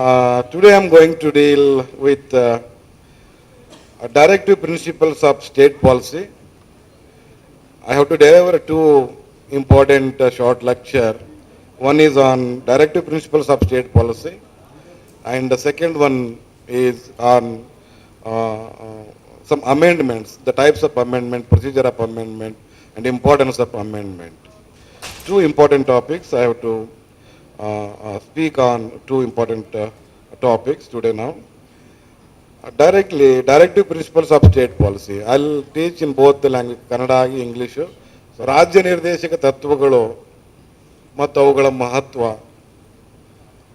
Uh, today I'm going to deal with uh, directive principles of state policy. I have to deliver two important uh, short lecture. One is on directive principles of state policy, and the second one is on uh, uh, some amendments, the types of amendment, procedure of amendment, and importance of amendment. Two important topics. I have to speak on two important uh, topics today now. Uh, Directly, directive principles of state policy. I'll teach in both the language, ಆಗಿ English so ರಾಜ್ಯ ನಿರ್ದೇಶಕ ತತ್ವಗಳು ಮತ್ತು ಅವುಗಳ ಮಹತ್ವ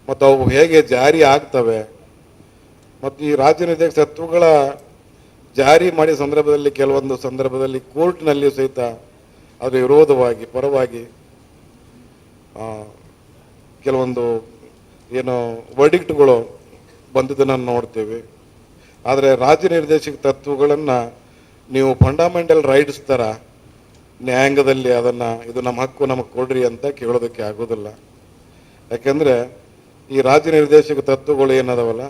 ಮತ್ತು ಅವು ಹೇಗೆ ಜಾರಿ ಆಗ್ತವೆ ಮತ್ತು ಈ ರಾಜ್ಯ ನಿರ್ದೇಶಕ ತತ್ವಗಳ ಜಾರಿ ಮಾಡಿದ ಸಂದರ್ಭದಲ್ಲಿ ಕೆಲವೊಂದು ಸಂದರ್ಭದಲ್ಲಿ ಕೋರ್ಟ್ನಲ್ಲಿಯೂ ಸಹಿತ ಅದರ ವಿರೋಧವಾಗಿ ಪರವಾಗಿ ಆ, ಕೆಲವೊಂದು ಏನು ವರ್ಡಿಕ್ಟ್ಗಳು ಬಂದಿದ್ದನ್ನು ನೋಡ್ತೇವೆ. ಆದರೆ ರಾಜ್ಯ ನಿರ್ದೇಶಕ ತತ್ವಗಳನ್ನು ನೀವು ಫಂಡಮೆಂಟಲ್ ರೈಟ್ಸ್ ಥರ ನ್ಯಾಯಾಂಗದಲ್ಲಿ ಅದನ್ನು ಇದು ನಮ್ಮ ಹಕ್ಕು ನಮಗೆ ಕೊಡ್ರಿ ಅಂತ ಕೇಳೋದಕ್ಕೆ ಆಗೋದಿಲ್ಲ. ಯಾಕೆಂದರೆ ಈ ರಾಜ್ಯ ನಿರ್ದೇಶಕ ತತ್ವಗಳು ಏನದವಲ್ಲ,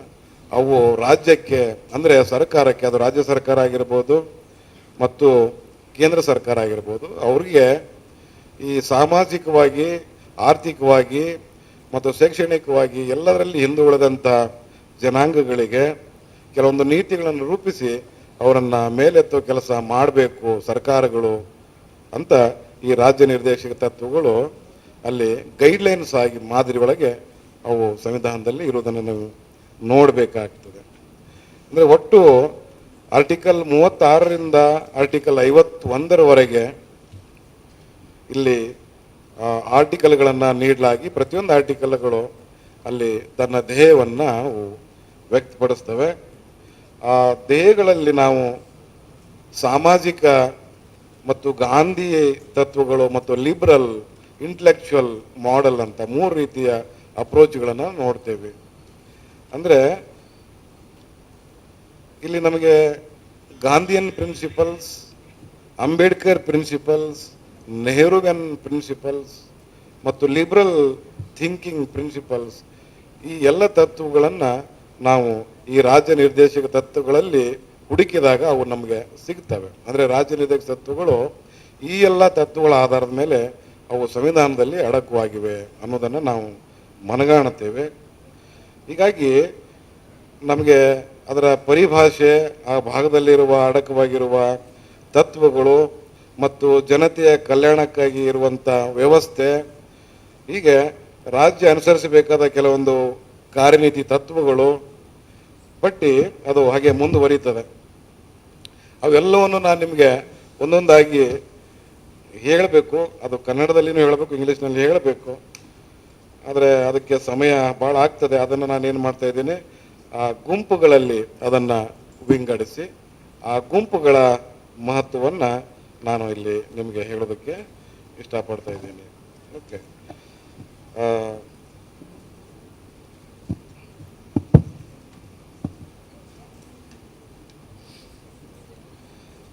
ಅವು ರಾಜ್ಯಕ್ಕೆ ಅಂದರೆ ಸರ್ಕಾರಕ್ಕೆ, ಅದು ರಾಜ್ಯ ಸರ್ಕಾರ ಆಗಿರ್ಬೋದು ಮತ್ತು ಕೇಂದ್ರ ಸರ್ಕಾರ ಆಗಿರ್ಬೋದು, ಅವ್ರಿಗೆ ಈ ಸಾಮಾಜಿಕವಾಗಿ, ಆರ್ಥಿಕವಾಗಿ ಮತ್ತು ಶೈಕ್ಷಣಿಕವಾಗಿ ಎಲ್ಲದರಲ್ಲಿ ಹಿಂದುಳಿದಂಥ ಜನಾಂಗಗಳಿಗೆ ಕೆಲವೊಂದು ನೀತಿಗಳನ್ನು ರೂಪಿಸಿ ಅವರನ್ನು ಮೇಲೆತ್ತೋ ಕೆಲಸ ಮಾಡಬೇಕು ಸರ್ಕಾರಗಳು ಅಂತ ಈ ರಾಜ್ಯ ನಿರ್ದೇಶಕ ತತ್ವಗಳು ಅಲ್ಲಿ ಗೈಡ್ಲೈನ್ಸ್ ಆಗಿ ಮಾದರಿ ಒಳಗೆ ಅವು ಸಂವಿಧಾನದಲ್ಲಿ ಇರುವುದನ್ನು ನಾವು ನೋಡಬೇಕಾಗ್ತದೆ. ಅಂದರೆ ಒಟ್ಟು ಆರ್ಟಿಕಲ್ ಮೂವತ್ತಾರರಿಂದ ಆರ್ಟಿಕಲ್ ಐವತ್ತೊಂದರವರೆಗೆ ಇಲ್ಲಿ ಆರ್ಟಿಕಲ್ಗಳನ್ನು ನೀಡಲಾಗಿ ಪ್ರತಿಯೊಂದು ಆರ್ಟಿಕಲ್ಗಳು ಅಲ್ಲಿ ತನ್ನ ಧ್ಯೇಯವನ್ನು ಅವು ವ್ಯಕ್ತಪಡಿಸ್ತವೆ. ಆ ಧ್ಯೇಯಗಳಲ್ಲಿ ನಾವು ಸಾಮಾಜಿಕ ಮತ್ತು ಗಾಂಧಿ ತತ್ವಗಳು ಮತ್ತು ಲಿಬ್ರಲ್ ಇಂಟಲೆಕ್ಚುಯಲ್ ಮಾಡೆಲ್ ಅಂತ ಮೂರು ರೀತಿಯ ಅಪ್ರೋಚ್ಗಳನ್ನು ನೋಡ್ತೇವೆ. ಅಂದರೆ ಇಲ್ಲಿ ನಮಗೆ Gandhian principles Ambedkar principles Nehruvian principles ಮತ್ತು ಲಿಬ್ರಲ್ ಥಿಂಕಿಂಗ್ ಪ್ರಿನ್ಸಿಪಲ್ಸ್ ಈ ಎಲ್ಲ ತತ್ವಗಳನ್ನು ನಾವು ಈ ರಾಜ್ಯ ನಿರ್ದೇಶಕ ತತ್ವಗಳಲ್ಲಿ ಹುಡುಕಿದಾಗ ಅವು ನಮಗೆ ಸಿಗ್ತವೆ. ಅಂದರೆ ರಾಜ್ಯ ನಿರ್ದೇಶಕ ತತ್ವಗಳು ಈ ಎಲ್ಲ ತತ್ವಗಳ ಆಧಾರದ ಮೇಲೆ ಅವು ಸಂವಿಧಾನದಲ್ಲಿ ಅಡಕವಾಗಿವೆ ಅನ್ನೋದನ್ನು ನಾವು ಮನಗಾಣುತ್ತೇವೆ. ಹೀಗಾಗಿ ನಮಗೆ ಅದರ ಪರಿಭಾಷೆ ಆ ಭಾಗದಲ್ಲಿರುವ ಅಡಕವಾಗಿರುವ ತತ್ವಗಳು ಮತ್ತು ಜನತೆಯ ಕಲ್ಯಾಣಕ್ಕಾಗಿ ಇರುವಂಥ ವ್ಯವಸ್ಥೆ ಹೀಗೆ ರಾಜ್ಯ ಅನುಸರಿಸಬೇಕಾದ ಕೆಲವೊಂದು ಕಾರ್ಯನೀತಿ ತತ್ವಗಳು, ಪಟ್ಟಿ ಅದು ಹಾಗೆ ಮುಂದುವರಿತದೆ ಅವೆಲ್ಲವನ್ನು ನಾನು ನಿಮಗೆ ಒಂದೊಂದಾಗಿ ಹೇಳಬೇಕು. ಅದು ಕನ್ನಡದಲ್ಲಿನೂ ಹೇಳಬೇಕು, ಇಂಗ್ಲೀಷ್ನಲ್ಲಿ ಹೇಳಬೇಕು. ಆದರೆ ಅದಕ್ಕೆ ಸಮಯ ಭಾಳ ಆಗ್ತದೆ. ಅದನ್ನು ನಾನು ಏನು ಮಾಡ್ತಾ ಇದ್ದೀನಿ? ಆ ಗುಂಪುಗಳಲ್ಲಿ ಅದನ್ನು ವಿಂಗಡಿಸಿ, ಆ ಗುಂಪುಗಳ ಮಹತ್ವವನ್ನು ನಾನು ಇಲ್ಲಿ ನಿಮಗೆ ಹೇಳೋದಕ್ಕೆ ಇಷ್ಟಪಡ್ತಾ ಇದ್ದೀನಿ. ಓಕೆ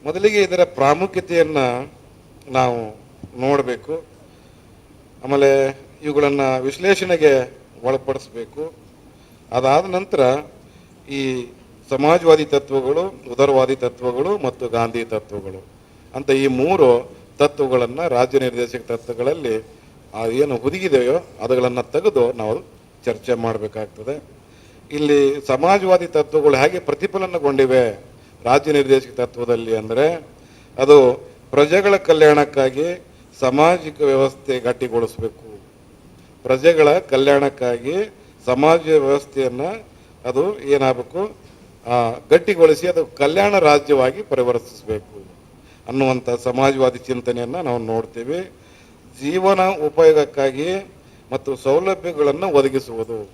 ಮೊದಲಿಗೆ ಇದರ ಪ್ರಾಮುಖ್ಯತೆಯನ್ನು ನಾವು ನೋಡಬೇಕು. ಆಮೇಲೆ ಇವುಗಳನ್ನು ವಿಶ್ಲೇಷಣೆಗೆ ಒಳಪಡಿಸಬೇಕು. ಅದಾದ ನಂತರ ಈ ಸಮಾಜವಾದಿ ತತ್ವಗಳು, ಉದರವಾದಿ ತತ್ವಗಳು ಮತ್ತು ಗಾಂಧಿ ತತ್ವಗಳು. ಅಂತ ಈ ಮೂರು ತತ್ವಗಳನ್ನು ರಾಜ್ಯ ನಿರ್ದೇಶಕ ತತ್ವಗಳಲ್ಲಿ ಏನು ಹುದುಗಿದೆಯೋ ಅದುಗಳನ್ನು ತೆಗೆದು ನಾವು ಚರ್ಚೆ ಮಾಡಬೇಕಾಗ್ತದೆ. ಇಲ್ಲಿ ಸಮಾಜವಾದಿ ತತ್ವಗಳು ಹೇಗೆ ಪ್ರತಿಫಲನಗೊಂಡಿವೆ ರಾಜ್ಯ ನಿರ್ದೇಶಕ ತತ್ವದಲ್ಲಿ ಅಂದರೆ, ಅದು ಪ್ರಜೆಗಳ ಕಲ್ಯಾಣಕ್ಕಾಗಿ ಸಾಮಾಜಿಕ ವ್ಯವಸ್ಥೆ ಗಟ್ಟಿಗೊಳಿಸಬೇಕು. ಪ್ರಜೆಗಳ ಕಲ್ಯಾಣಕ್ಕಾಗಿ ಸಮಾಜ ವ್ಯವಸ್ಥೆಯನ್ನು ಅದು ಏನಾಗಬೇಕು ಗಟ್ಟಿಗೊಳಿಸಿ ಅದು ಕಲ್ಯಾಣ ರಾಜ್ಯವಾಗಿ ಪರಿವರ್ತಿಸಬೇಕು. ಅನ್ನುವಂಥ ಸಮಾಜವಾದಿ ಚಿಂತನೆಯನ್ನು ನಾವು ನೋಡ್ತೇವೆ. ಜೀವನ ಉಪಯೋಗಕ್ಕಾಗಿ ಮತ್ತು ಸೌಲಭ್ಯಗಳನ್ನು ಒದಗಿಸುವುದು.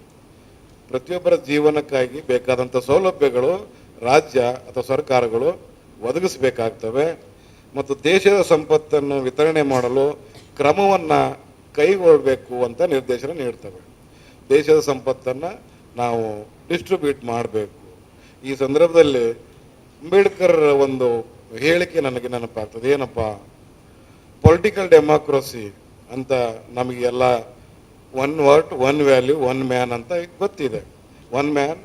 ಪ್ರತಿಯೊಬ್ಬರ ಜೀವನಕ್ಕಾಗಿ ಬೇಕಾದಂಥ ಸೌಲಭ್ಯಗಳು ರಾಜ್ಯ ಅಥವಾ ಸರ್ಕಾರಗಳು ಒದಗಿಸಬೇಕಾಗ್ತವೆ. ಮತ್ತು ದೇಶದ ಸಂಪತ್ತನ್ನು ವಿತರಣೆ ಮಾಡಲು ಕ್ರಮವನ್ನು ಕೈಗೊಳ್ಳಬೇಕು ಅಂತ ನಿರ್ದೇಶನ ನೀಡ್ತವೆ. ದೇಶದ ಸಂಪತ್ತನ್ನು ನಾವು ಡಿಸ್ಟ್ರಿಬ್ಯೂಟ್ ಮಾಡಬೇಕು. ಈ ಸಂದರ್ಭದಲ್ಲಿ ಅಂಬೇಡ್ಕರ್ ಒಂದು ಹೇಳಿಕೆ ನನಗೆ ನೆನಪಾಗ್ತದೆ. ಏನಪ್ಪ? ಪೊಲಿಟಿಕಲ್ ಡೆಮಾಕ್ರಸಿ ಅಂತ ನಮಗೆಲ್ಲ one vote one value one man ಅಂತ ಗೊತ್ತಿದೆ. One man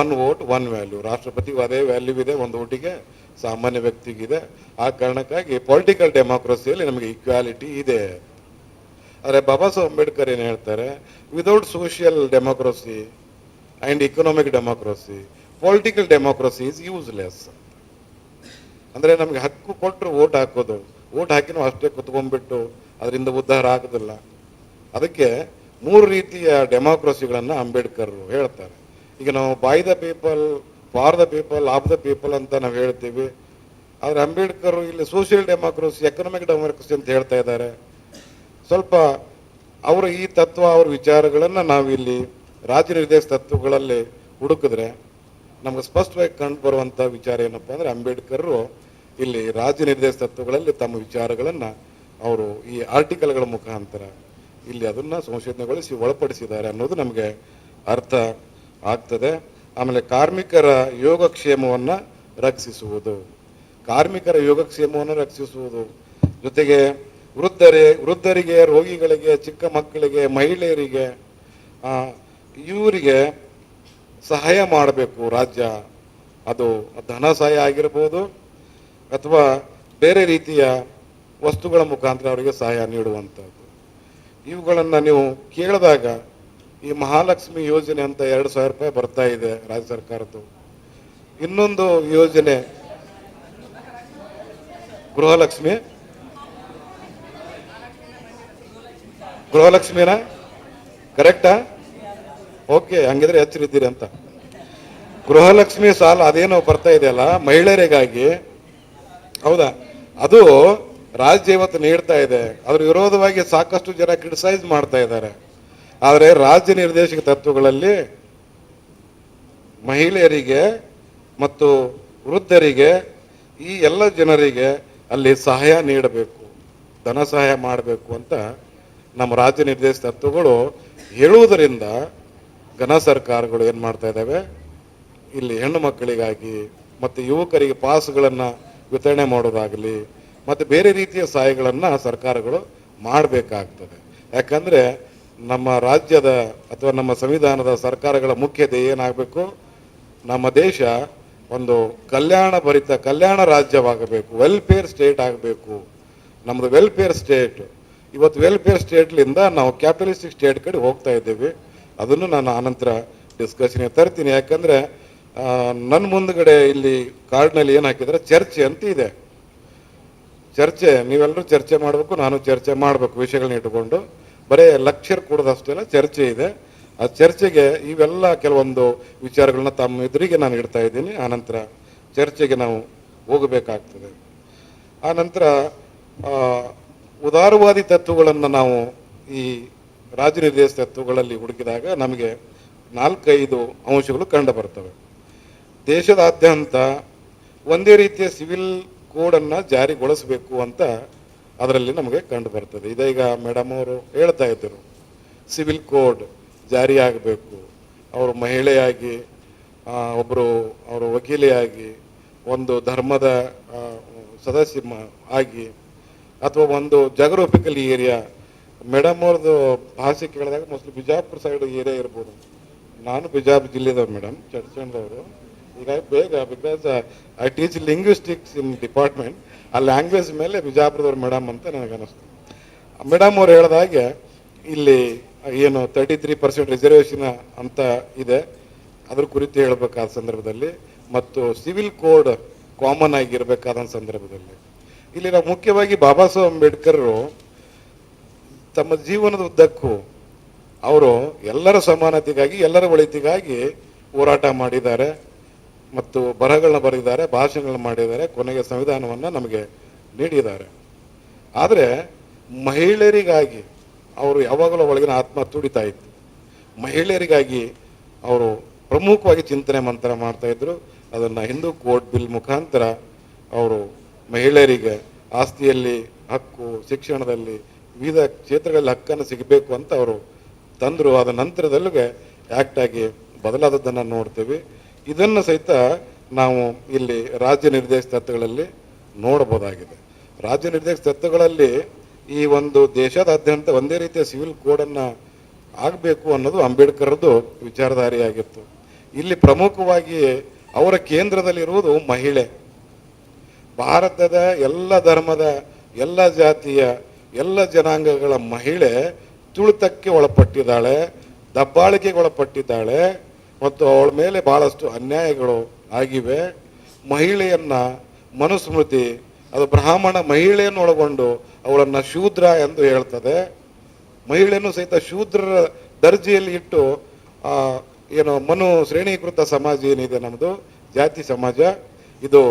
one vote one value ರಾಷ್ಟ್ರಪತಿಗೂ ಅದೇ ವ್ಯಾಲ್ಯೂ ಇದೆ, ಒಂದು ಓಟಿಗೆ ಸಾಮಾನ್ಯ ವ್ಯಕ್ತಿಗಿದೆ. ಆ ಕಾರಣಕ್ಕಾಗಿ ಪೊಲಿಟಿಕಲ್ ಡೆಮಾಕ್ರಸಿಯಲ್ಲಿ ನಮಗೆ ಈಕ್ವಾಲಿಟಿ ಇದೆ. ಆದರೆ ಬಾಬಾ ಸಾಹೇಬ್ ಅಂಬೇಡ್ಕರ್ ಏನು ಹೇಳ್ತಾರೆ? Without social democracy and economic democracy political democracy is useless ಅಂದರೆ ನಮಗೆ ಹಕ್ಕು ಕೊಟ್ಟರು ಓಟ್ ಹಾಕೋದು. ಓಟ್ ಹಾಕಿನೂ ಅಷ್ಟೇ ಕುತ್ಕೊಂಡ್ಬಿಟ್ಟು ಅದರಿಂದ ಉದ್ಧಾರ ಆಗೋದಿಲ್ಲ. ಅದಕ್ಕೆ ಮೂರು ರೀತಿಯ ಡೆಮೋಕ್ರಸಿಗಳನ್ನು ಅಂಬೇಡ್ಕರ್ ಹೇಳ್ತಾರೆ. ಈಗ ನಾವು by the people for the people of the people ಅಂತ ನಾವು ಹೇಳ್ತೀವಿ. ಆದರೆ ಅಂಬೇಡ್ಕರ್ ಇಲ್ಲಿ ಸೋಷಿಯಲ್ ಡೆಮೋಕ್ರಸಿ ಎಕನಾಮಿಕ್ ಡೆಮೋಕ್ರಸಿ ಅಂತ ಹೇಳ್ತಾ ಇದ್ದಾರೆ. ಸ್ವಲ್ಪ ಅವರ ಈ ತತ್ವ, ಅವ್ರ ವಿಚಾರಗಳನ್ನು ನಾವಿಲ್ಲಿ ರಾಜ್ಯ ನಿರ್ದೇಶ ತತ್ವಗಳಲ್ಲಿ ಹುಡುಕಿದ್ರೆ ನಮ್ಗೆ ಸ್ಪಷ್ಟವಾಗಿ ಕಂಡು ಬರುವಂಥ ವಿಚಾರ ಏನಪ್ಪ ಅಂದರೆ ಅಂಬೇಡ್ಕರ್ ಇಲ್ಲಿ ರಾಜ್ಯ ನಿರ್ದೇಶ ತತ್ವಗಳಲ್ಲಿ ತಮ್ಮ ವಿಚಾರಗಳನ್ನು ಅವರು ಈ ಆರ್ಟಿಕಲ್ಗಳ ಮುಖಾಂತರ ಇಲ್ಲಿ ಅದನ್ನ ಸಂಶೋಧನೆಗೊಳಿಸಿ ಒಳಪಡಿಸಿದ್ದಾರೆ ಅನ್ನೋದು ನಮಗೆ ಅರ್ಥ ಆಗ್ತದೆ. ಆಮೇಲೆ ಕಾರ್ಮಿಕರ ಯೋಗಕ್ಷೇಮವನ್ನು ರಕ್ಷಿಸುವುದು. ಕಾರ್ಮಿಕರ ಯೋಗಕ್ಷೇಮವನ್ನು ರಕ್ಷಿಸುವುದು. ಜೊತೆಗೆ ವೃದ್ಧರೇ, ವೃದ್ಧರಿಗೆ, ರೋಗಿಗಳಿಗೆ, ಚಿಕ್ಕ ಮಕ್ಕಳಿಗೆ, ಮಹಿಳೆಯರಿಗೆ ಇವರಿಗೆ ಸಹಾಯ ಮಾಡಬೇಕು ರಾಜ್ಯ. ಅದು ಧನ ಸಹಾಯ ಆಗಿರ್ಬೋದು ಅಥವಾ ಬೇರೆ ರೀತಿಯ ವಸ್ತುಗಳ ಮುಖಾಂತರ ಅವರಿಗೆ ಸಹಾಯ ನೀಡುವಂಥದ್ದು. ಇವುಗಳನ್ನು ನೀವು ಕೇಳಿದಾಗ ಈ ಮಹಾಲಕ್ಷ್ಮಿ ಯೋಜನೆ ಅಂತ ಎರಡು ಸಾವಿರ ರೂಪಾಯಿ ಬರ್ತಾ ಇದೆ ರಾಜ್ಯ ಸರ್ಕಾರದ್ದು. ಇನ್ನೊಂದು ಯೋಜನೆ ಗೃಹಲಕ್ಷ್ಮಿ. ಗೃಹಲಕ್ಷ್ಮಿನ? ಕರೆಕ್ಟಾ ಓಕೆ, ಹಂಗಿದ್ರೆ ಎಚ್ಚರಿದ್ದೀರಿ ಅಂತ. ಗೃಹಲಕ್ಷ್ಮಿ ಸಾಲ ಅದೇನೋ ಬರ್ತಾ ಇದೆಯಲ್ಲ, ಮಹಿಳೆಯರಿಗಾಗಿ. ಹೌದಾ? ಅದು ರಾಜ್ಯ ಇವತ್ತು ನೀಡ್ತಾ ಇದೆ. ಅದ್ರ ವಿರೋಧವಾಗಿ ಸಾಕಷ್ಟು ಜನ ಕ್ರಿಟಿಸೈಸ್ ಮಾಡ್ತಾ ಇದ್ದಾರೆ. ಆದರೆ ರಾಜ್ಯ ನಿರ್ದೇಶಕ ತತ್ವಗಳಲ್ಲಿ ಮಹಿಳೆಯರಿಗೆ ಮತ್ತು ವೃದ್ಧರಿಗೆ, ಈ ಎಲ್ಲ ಜನರಿಗೆ ಅಲ್ಲಿ ಸಹಾಯ ನೀಡಬೇಕು, ಧನ ಸಹಾಯ ಮಾಡಬೇಕು ಅಂತ ನಮ್ಮ ರಾಜ್ಯ ನಿರ್ದೇಶಕ ತತ್ವಗಳು ಹೇಳುವುದರಿಂದ ಘನ ಸರ್ಕಾರಗಳು ಏನು ಮಾಡ್ತಾ ಇದ್ದಾವೆ? ಇಲ್ಲಿ ಹೆಣ್ಣು ಮಕ್ಕಳಿಗಾಗಿ ಮತ್ತು ಯುವಕರಿಗೆ ಪಾಸ್ಗಳನ್ನು ವಿತರಣೆ ಮಾಡೋದಾಗಲಿ, ಮತ್ತು ಬೇರೆ ರೀತಿಯ ಸಹಾಯಗಳನ್ನು ಸರ್ಕಾರಗಳು ಮಾಡಬೇಕಾಗ್ತದೆ. ಯಾಕಂದರೆ ನಮ್ಮ ರಾಜ್ಯದ ಅಥವಾ ನಮ್ಮ ಸಂವಿಧಾನದ ಸರ್ಕಾರಗಳ ಮುಖ್ಯತೆ ಏನಾಗಬೇಕು? ನಮ್ಮ ದೇಶ ಒಂದು ಕಲ್ಯಾಣ ಭರಿತ ಕಲ್ಯಾಣ ರಾಜ್ಯವಾಗಬೇಕು ವೆಲ್ಫೇರ್ ಸ್ಟೇಟ್ ಆಗಬೇಕು. ನಮ್ಮದು ವೆಲ್ಫೇರ್ ಸ್ಟೇಟ್ ಇವತ್ತು ವೆಲ್ಫೇರ್ ಸ್ಟೇಟ್ಲಿಂದ ನಾವು ಕ್ಯಾಪಿಟಲಿಸ್ಟಿಕ್ ಸ್ಟೇಟ್ ಕಡೆ ಹೋಗ್ತಾ ಇದ್ದೇವೆ. ಅದನ್ನು ನಾನು ಆನಂತರ ಡಿಸ್ಕಷನ್ಗೆ ತರ್ತೀನಿ. ಯಾಕಂದರೆ ನನ್ನ ಮುಂದ್ಗಡೆ ಇಲ್ಲಿ ಕಾರ್ಡ್ನಲ್ಲಿ ಏನು ಹಾಕಿದ್ರೆ ಚರ್ಚೆ ಅಂತ ಇದೆ. ಚರ್ಚೆ ನೀವೆಲ್ಲರೂ ಚರ್ಚೆ ಮಾಡಬೇಕು ನಾನು ಚರ್ಚೆ ಮಾಡಬೇಕು ವಿಷಯಗಳನ್ನ ಇಟ್ಟುಕೊಂಡು. ಬರೇ ಲಕ್ಷರ್ ಕೊಡೋದಷ್ಟೆಲ್ಲ ಚರ್ಚೆ ಇದೆ. ಆ ಚರ್ಚೆಗೆ ಇವೆಲ್ಲ ಕೆಲವೊಂದು ವಿಚಾರಗಳನ್ನ ತಮ್ಮ ಎದುರಿಗೆ ನಾನು ಇಡ್ತಾ ಇದ್ದೀನಿ. ಆನಂತರ ಚರ್ಚೆಗೆ ನಾವು ಹೋಗಬೇಕಾಗ್ತದೆ. ಆ, ಉದಾರವಾದಿ ತತ್ವಗಳನ್ನು ನಾವು ಈ ನಿರ್ದೇಶ ತತ್ವಗಳಲ್ಲಿ ಹುಡುಕಿದಾಗ ನಮಗೆ ನಾಲ್ಕೈದು ಅಂಶಗಳು ಕಂಡು ಬರ್ತವೆ ದೇಶದಾದ್ಯಂತ ಒಂದೇ ರೀತಿಯ ಸಿವಿಲ್ ಕೋಡನ್ನು ಜಾರಿಗೊಳಿಸಬೇಕು ಅಂತ ಅದರಲ್ಲಿ ನಮಗೆ ಕಂಡು ಬರ್ತದೆ ಇದೀಗ ಮೇಡಮ್ ಅವರು ಹೇಳ್ತಾ ಇದ್ದರು, ಸಿವಿಲ್ ಕೋಡ್ ಜಾರಿಯಾಗಬೇಕು. ಅವರು ಮಹಿಳೆಯಾಗಿ ಒಬ್ಬರು ಅವರು ವಕೀಲೆಯಾಗಿ, ಒಂದು ಧರ್ಮದ ಸದಸ್ಯ ಆಗಿ, ಅಥವಾ ಒಂದು ಜಾಗ್ರಫಿಕಲ್ ಏರಿಯಾ ಮೇಡಮ್ ಅವ್ರದ್ದು ಭಾಷೆ ಕೇಳಿದಾಗ ಮೋಸ್ಟ್ಲಿ ಬಿಜಾಪುರ ಸೈಡ್ ಏರಿಯಾ ಇರ್ಬೋದು. ನಾನು ಬಿಜಾಪುರ ಜಿಲ್ಲೆದವ್ರು ಮೇಡಮ್ ಚಡ್ಚಂಡವರು ಹೀಗಾಗಿ ಬೇಗ because I teach linguistics in department ಆ ಲ್ಯಾಂಗ್ವೇಜ್ ಮೇಲೆ ಬಿಜಾಪುರದವ್ರು ಮೇಡಮ್ ಅಂತ ನನಗೆ ಅನಿಸ್ತು ಮೇಡಮ್ ಅವ್ರು ಹೇಳಿದ ಹಾಗೆ, ಇಲ್ಲಿ ಏನು ತರ್ಟಿ ತ್ರೀ ಪರ್ಸೆಂಟ್ ರಿಸರ್ವೇಷನ್ ಅಂತ ಇದೆ. ಅದ್ರ ಕುರಿತು ಹೇಳಬೇಕಾದ ಸಂದರ್ಭದಲ್ಲಿ ಮತ್ತು ಸಿವಿಲ್ ಕೋಡ್ ಕಾಮನ್ ಆಗಿರಬೇಕಾದ ಸಂದರ್ಭದಲ್ಲಿ. ಇಲ್ಲಿ ನಾವು ಮುಖ್ಯವಾಗಿ ಬಾಬಾ ಸಾಹೇಬ್ ಅಂಬೇಡ್ಕರ್ ತಮ್ಮ ಜೀವನದ ಉದ್ದಕ್ಕೂ ಅವರು ಎಲ್ಲರ ಸಮಾನತೆಗಾಗಿ, ಎಲ್ಲರ ಒಳಿತಿಗಾಗಿ ಹೋರಾಟ ಮಾಡಿದ್ದಾರೆ ಮತ್ತು ಬರಹಗಳನ್ನ ಬರೆದಿದ್ದಾರೆ, ಭಾಷಣಗಳನ್ನ ಮಾಡಿದ್ದಾರೆ, ಕೊನೆಗೆ ಸಂವಿಧಾನವನ್ನು ನಮಗೆ ನೀಡಿದ್ದಾರೆ. ಆದರೆ ಮಹಿಳೆಯರಿಗಾಗಿ ಅವರು ಯಾವಾಗಲೂ ಒಳಗಿನ ಆತ್ಮ ತುಡಿತಾ ಇತ್ತು. ಮಹಿಳೆಯರಿಗಾಗಿ ಅವರು ಪ್ರಮುಖವಾಗಿ ಚಿಂತನೆ ಮಂತ್ರ ಮಾಡ್ತಾ ಇದ್ರು. ಅದನ್ನು ಹಿಂದೂ ಕೋರ್ಟ್ ಬಿಲ್ ಮುಖಾಂತರ ಅವರು ಮಹಿಳೆಯರಿಗೆ ಆಸ್ತಿಯಲ್ಲಿ, ಹಕ್ಕು, ಶಿಕ್ಷಣದಲ್ಲಿ ವಿವಿಧ ಕ್ಷೇತ್ರಗಳಲ್ಲಿ ಹಕ್ಕನ್ನು ಸಿಗಬೇಕು ಅಂತ ಅವರು ತಂದರು. ಅದ ನಂತರದಲ್ಲೂ ಆ್ಯಕ್ಟ್ ಆಗಿ ಬದಲಾದದ್ದನ್ನು ನೋಡ್ತೀವಿ. ಇದನ್ನು ಸಹಿತ ನಾವು ಇಲ್ಲಿ ರಾಜ್ಯ ನಿರ್ದೇಶ ತತ್ವಗಳಲ್ಲಿ ನೋಡಬಹುದಾಗಿದೆ. ರಾಜ್ಯ ನಿರ್ದೇಶ ತತ್ವಗಳಲ್ಲಿ ಈ ಒಂದು ದೇಶದಾದ್ಯಂತ ಒಂದೇ ರೀತಿಯ ಸಿವಿಲ್ ಕೋಡನ್ನು ಆಗಬೇಕು ಅನ್ನೋದು ಅಂಬೇಡ್ಕರ್ದು ವಿಚಾರಧಾರಿಯಾಗಿತ್ತು. ಇಲ್ಲಿ ಪ್ರಮುಖವಾಗಿ ಅವರ ಕೇಂದ್ರದಲ್ಲಿರುವುದು ಮಹಿಳೆ. ಭಾರತದ ಎಲ್ಲ ಧರ್ಮದ ಎಲ್ಲ ಜಾತಿಯ ಎಲ್ಲ ಜನಾಂಗಗಳ ಮಹಿಳೆ ತುಳಿತಕ್ಕೆ ಒಳಪಟ್ಟಿದ್ದಾಳೆ, ದಬ್ಬಾಳಿಕೆಗೆ ಒಳಪಟ್ಟಿದ್ದಾಳೆ ಮತ್ತು ಅವಳ ಮೇಲೆ ಭಾಳಷ್ಟು ಅನ್ಯಾಯಗಳು ಆಗಿವೆ. ಮಹಿಳೆಯನ್ನ ಮನುಸ್ಮೃತಿ, ಅದು ಬ್ರಾಹ್ಮಣ ಮಹಿಳೆಯನ್ನು ಒಳಗೊಂಡು ಅವಳನ್ನು ಶೂದ್ರ ಎಂದು ಹೇಳ್ತದೆ. ಮಹಿಳೆಯನ್ನು ಸಹಿತ ಶೂದ್ರರ ದರ್ಜೆಯಲ್ಲಿ ಇಟ್ಟು ಏನು ಮನು ಶ್ರೇಣೀಕೃತ ಸಮಾಜ ಏನಿದೆ ನಮ್ಮದು ಜಾತಿ ಸಮಾಜ. ಇದು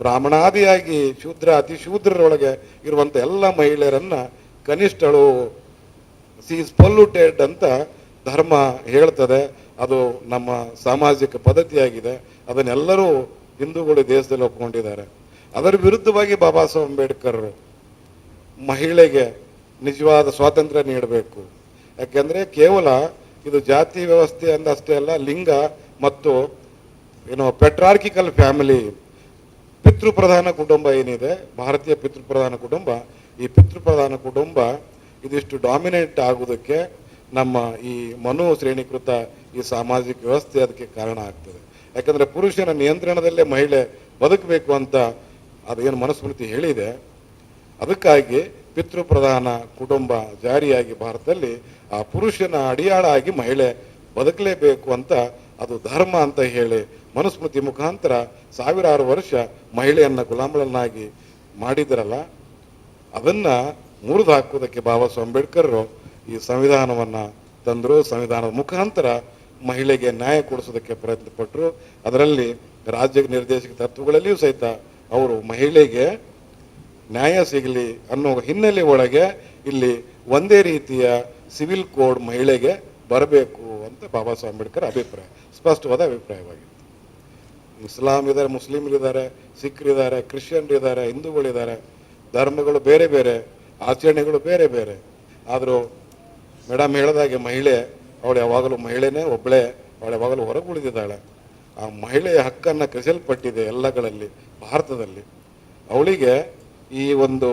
ಬ್ರಾಹ್ಮಣಾದಿಯಾಗಿ ಶೂದ್ರ, ಅತಿ ಶೂದ್ರರೊಳಗೆ ಇರುವಂಥ ಎಲ್ಲ ಮಹಿಳೆಯರನ್ನ ಕನಿಷ್ಠಳು ಸಿ ಇಸ್ ಪೊಲ್ಯೂಟೆಡ್ ಅಂತ ಧರ್ಮ ಹೇಳ್ತದೆ. ಅದು ನಮ್ಮ ಸಾಮಾಜಿಕ ಪದ್ಧತಿಯಾಗಿದೆ. ಅದನ್ನೆಲ್ಲರೂ ಹಿಂದೂಗಳು ದೇಶದಲ್ಲಿ ಒಪ್ಕೊಂಡಿದ್ದಾರೆ. ಅದರ ವಿರುದ್ಧವಾಗಿ ಬಾಬಾ ಸಾಹೇಬ್ ಅಂಬೇಡ್ಕರ್ ಮಹಿಳೆಗೆ ನಿಜವಾದ ಸ್ವಾತಂತ್ರ್ಯ ನೀಡಬೇಕು. ಯಾಕೆಂದರೆ ಕೇವಲ ಇದು ಜಾತಿ ವ್ಯವಸ್ಥೆ ಅಂದಷ್ಟೇ ಅಲ್ಲ, ಲಿಂಗ ಮತ್ತು ಏನೋ ಪೆಟ್ರಾರ್ಕಿಕಲ್ ಫ್ಯಾಮಿಲಿ ಪಿತೃಪ್ರಧಾನ ಕುಟುಂಬ ಏನಿದೆ, ಭಾರತೀಯ ಪಿತೃಪ್ರಧಾನ ಕುಟುಂಬ, ಈ ಪಿತೃಪ್ರಧಾನ ಕುಟುಂಬ ಇದಿಷ್ಟು ಡಾಮಿನೇಟ್ ಆಗೋದಕ್ಕೆ ನಮ್ಮ ಈ ಮನು ಶ್ರೇಣೀಕೃತ ಈ ಸಾಮಾಜಿಕ ವ್ಯವಸ್ಥೆ ಅದಕ್ಕೆ ಕಾರಣ ಆಗ್ತದೆ. ಯಾಕಂದರೆ ಪುರುಷನ ನಿಯಂತ್ರಣದಲ್ಲೇ ಮಹಿಳೆ ಬದುಕಬೇಕು ಅಂತ ಅದೇನು ಮನಸ್ಮೃತಿ ಹೇಳಿದೆ. ಅದಕ್ಕಾಗಿ ಪಿತೃಪ್ರಧಾನ ಕುಟುಂಬ ಜಾರಿಯಾಗಿ ಭಾರತದಲ್ಲಿ ಆ ಪುರುಷನ ಅಡಿಯಾಳ ಆಗಿ ಮಹಿಳೆ ಬದುಕಲೇಬೇಕು ಅಂತ ಅದು ಧರ್ಮ ಅಂತ ಹೇಳಿ ಮನುಸ್ಮೃತಿ ಮುಖಾಂತರ ಸಾವಿರಾರು ವರ್ಷ ಮಹಿಳೆಯನ್ನು ಗುಲಾಮಳನ್ನಾಗಿ ಮಾಡಿದ್ರಲ್ಲ, ಅದನ್ನ ಮುರಿದು ಹಾಕುವುದಕ್ಕೆ ಬಾಬಾ ಸಾಹೇಬ್ ಅಂಬೇಡ್ಕರ್ ಈ ಸಂವಿಧಾನವನ್ನ ತಂದರು. ಸಂವಿಧಾನದ ಮುಖಾಂತರ ಮಹಿಳೆಗೆ ನ್ಯಾಯ ಕೊಡಿಸೋದಕ್ಕೆ ಪ್ರಯತ್ನ ಪಟ್ಟರು ಅದರಲ್ಲಿ ರಾಜ್ಯ ನಿರ್ದೇಶಕ ತತ್ವಗಳಲ್ಲಿಯೂ ಸಹಿತ ಅವರು ಮಹಿಳೆಗೆ ನ್ಯಾಯ ಸಿಗಲಿ ಅನ್ನೋ ಹಿನ್ನೆಲೆ ಒಳಗೆ ಇಲ್ಲಿ ಒಂದೇ ರೀತಿಯ ಸಿವಿಲ್ ಕೋಡ್ ಮಹಿಳೆಗೆ ಬರಬೇಕು ಅಂತ ಬಾಬಾ ಸಾಹೇಬ್ ಅಂಬೇಡ್ಕರ್ ಅಭಿಪ್ರಾಯ, ಸ್ಪಷ್ಟವಾದ ಅಭಿಪ್ರಾಯವಾಗಿತ್ತು ಇಸ್ಲಾಂ ಇದ್ದಾರೆ ಮುಸ್ಲಿಮರಿದ್ದಾರೆ, ಸಿಖ್ರಿದ್ದಾರೆ, ಕ್ರಿಶ್ಚಿಯನ್ರಿದ್ದಾರೆ, ಹಿಂದೂಗಳಿದ್ದಾರೆ. ಧರ್ಮಗಳು ಬೇರೆ ಬೇರೆ, ಆಚರಣೆಗಳು ಬೇರೆ ಬೇರೆ. ಆದರೂ ಮೇಡಮ್ ಹೇಳಿದಾಗೆ ಮಹಿಳೆ, ಅವಳು ಯಾವಾಗಲೂ ಮಹಿಳೆನೇ, ಒಬ್ಬಳೇ, ಅವಳು ಯಾವಾಗಲೂ ಹೊರಗೆ ಉಳಿದಿದ್ದಾಳೆ ಆ ಮಹಿಳೆಯ ಹಕ್ಕನ್ನು ಕಸಿಯಲ್ಪಟ್ಟಿದೆ ಎಲ್ಲಗಳಲ್ಲಿ, ಭಾರತದಲ್ಲಿ. ಅವಳಿಗೆ ಈ ಒಂದು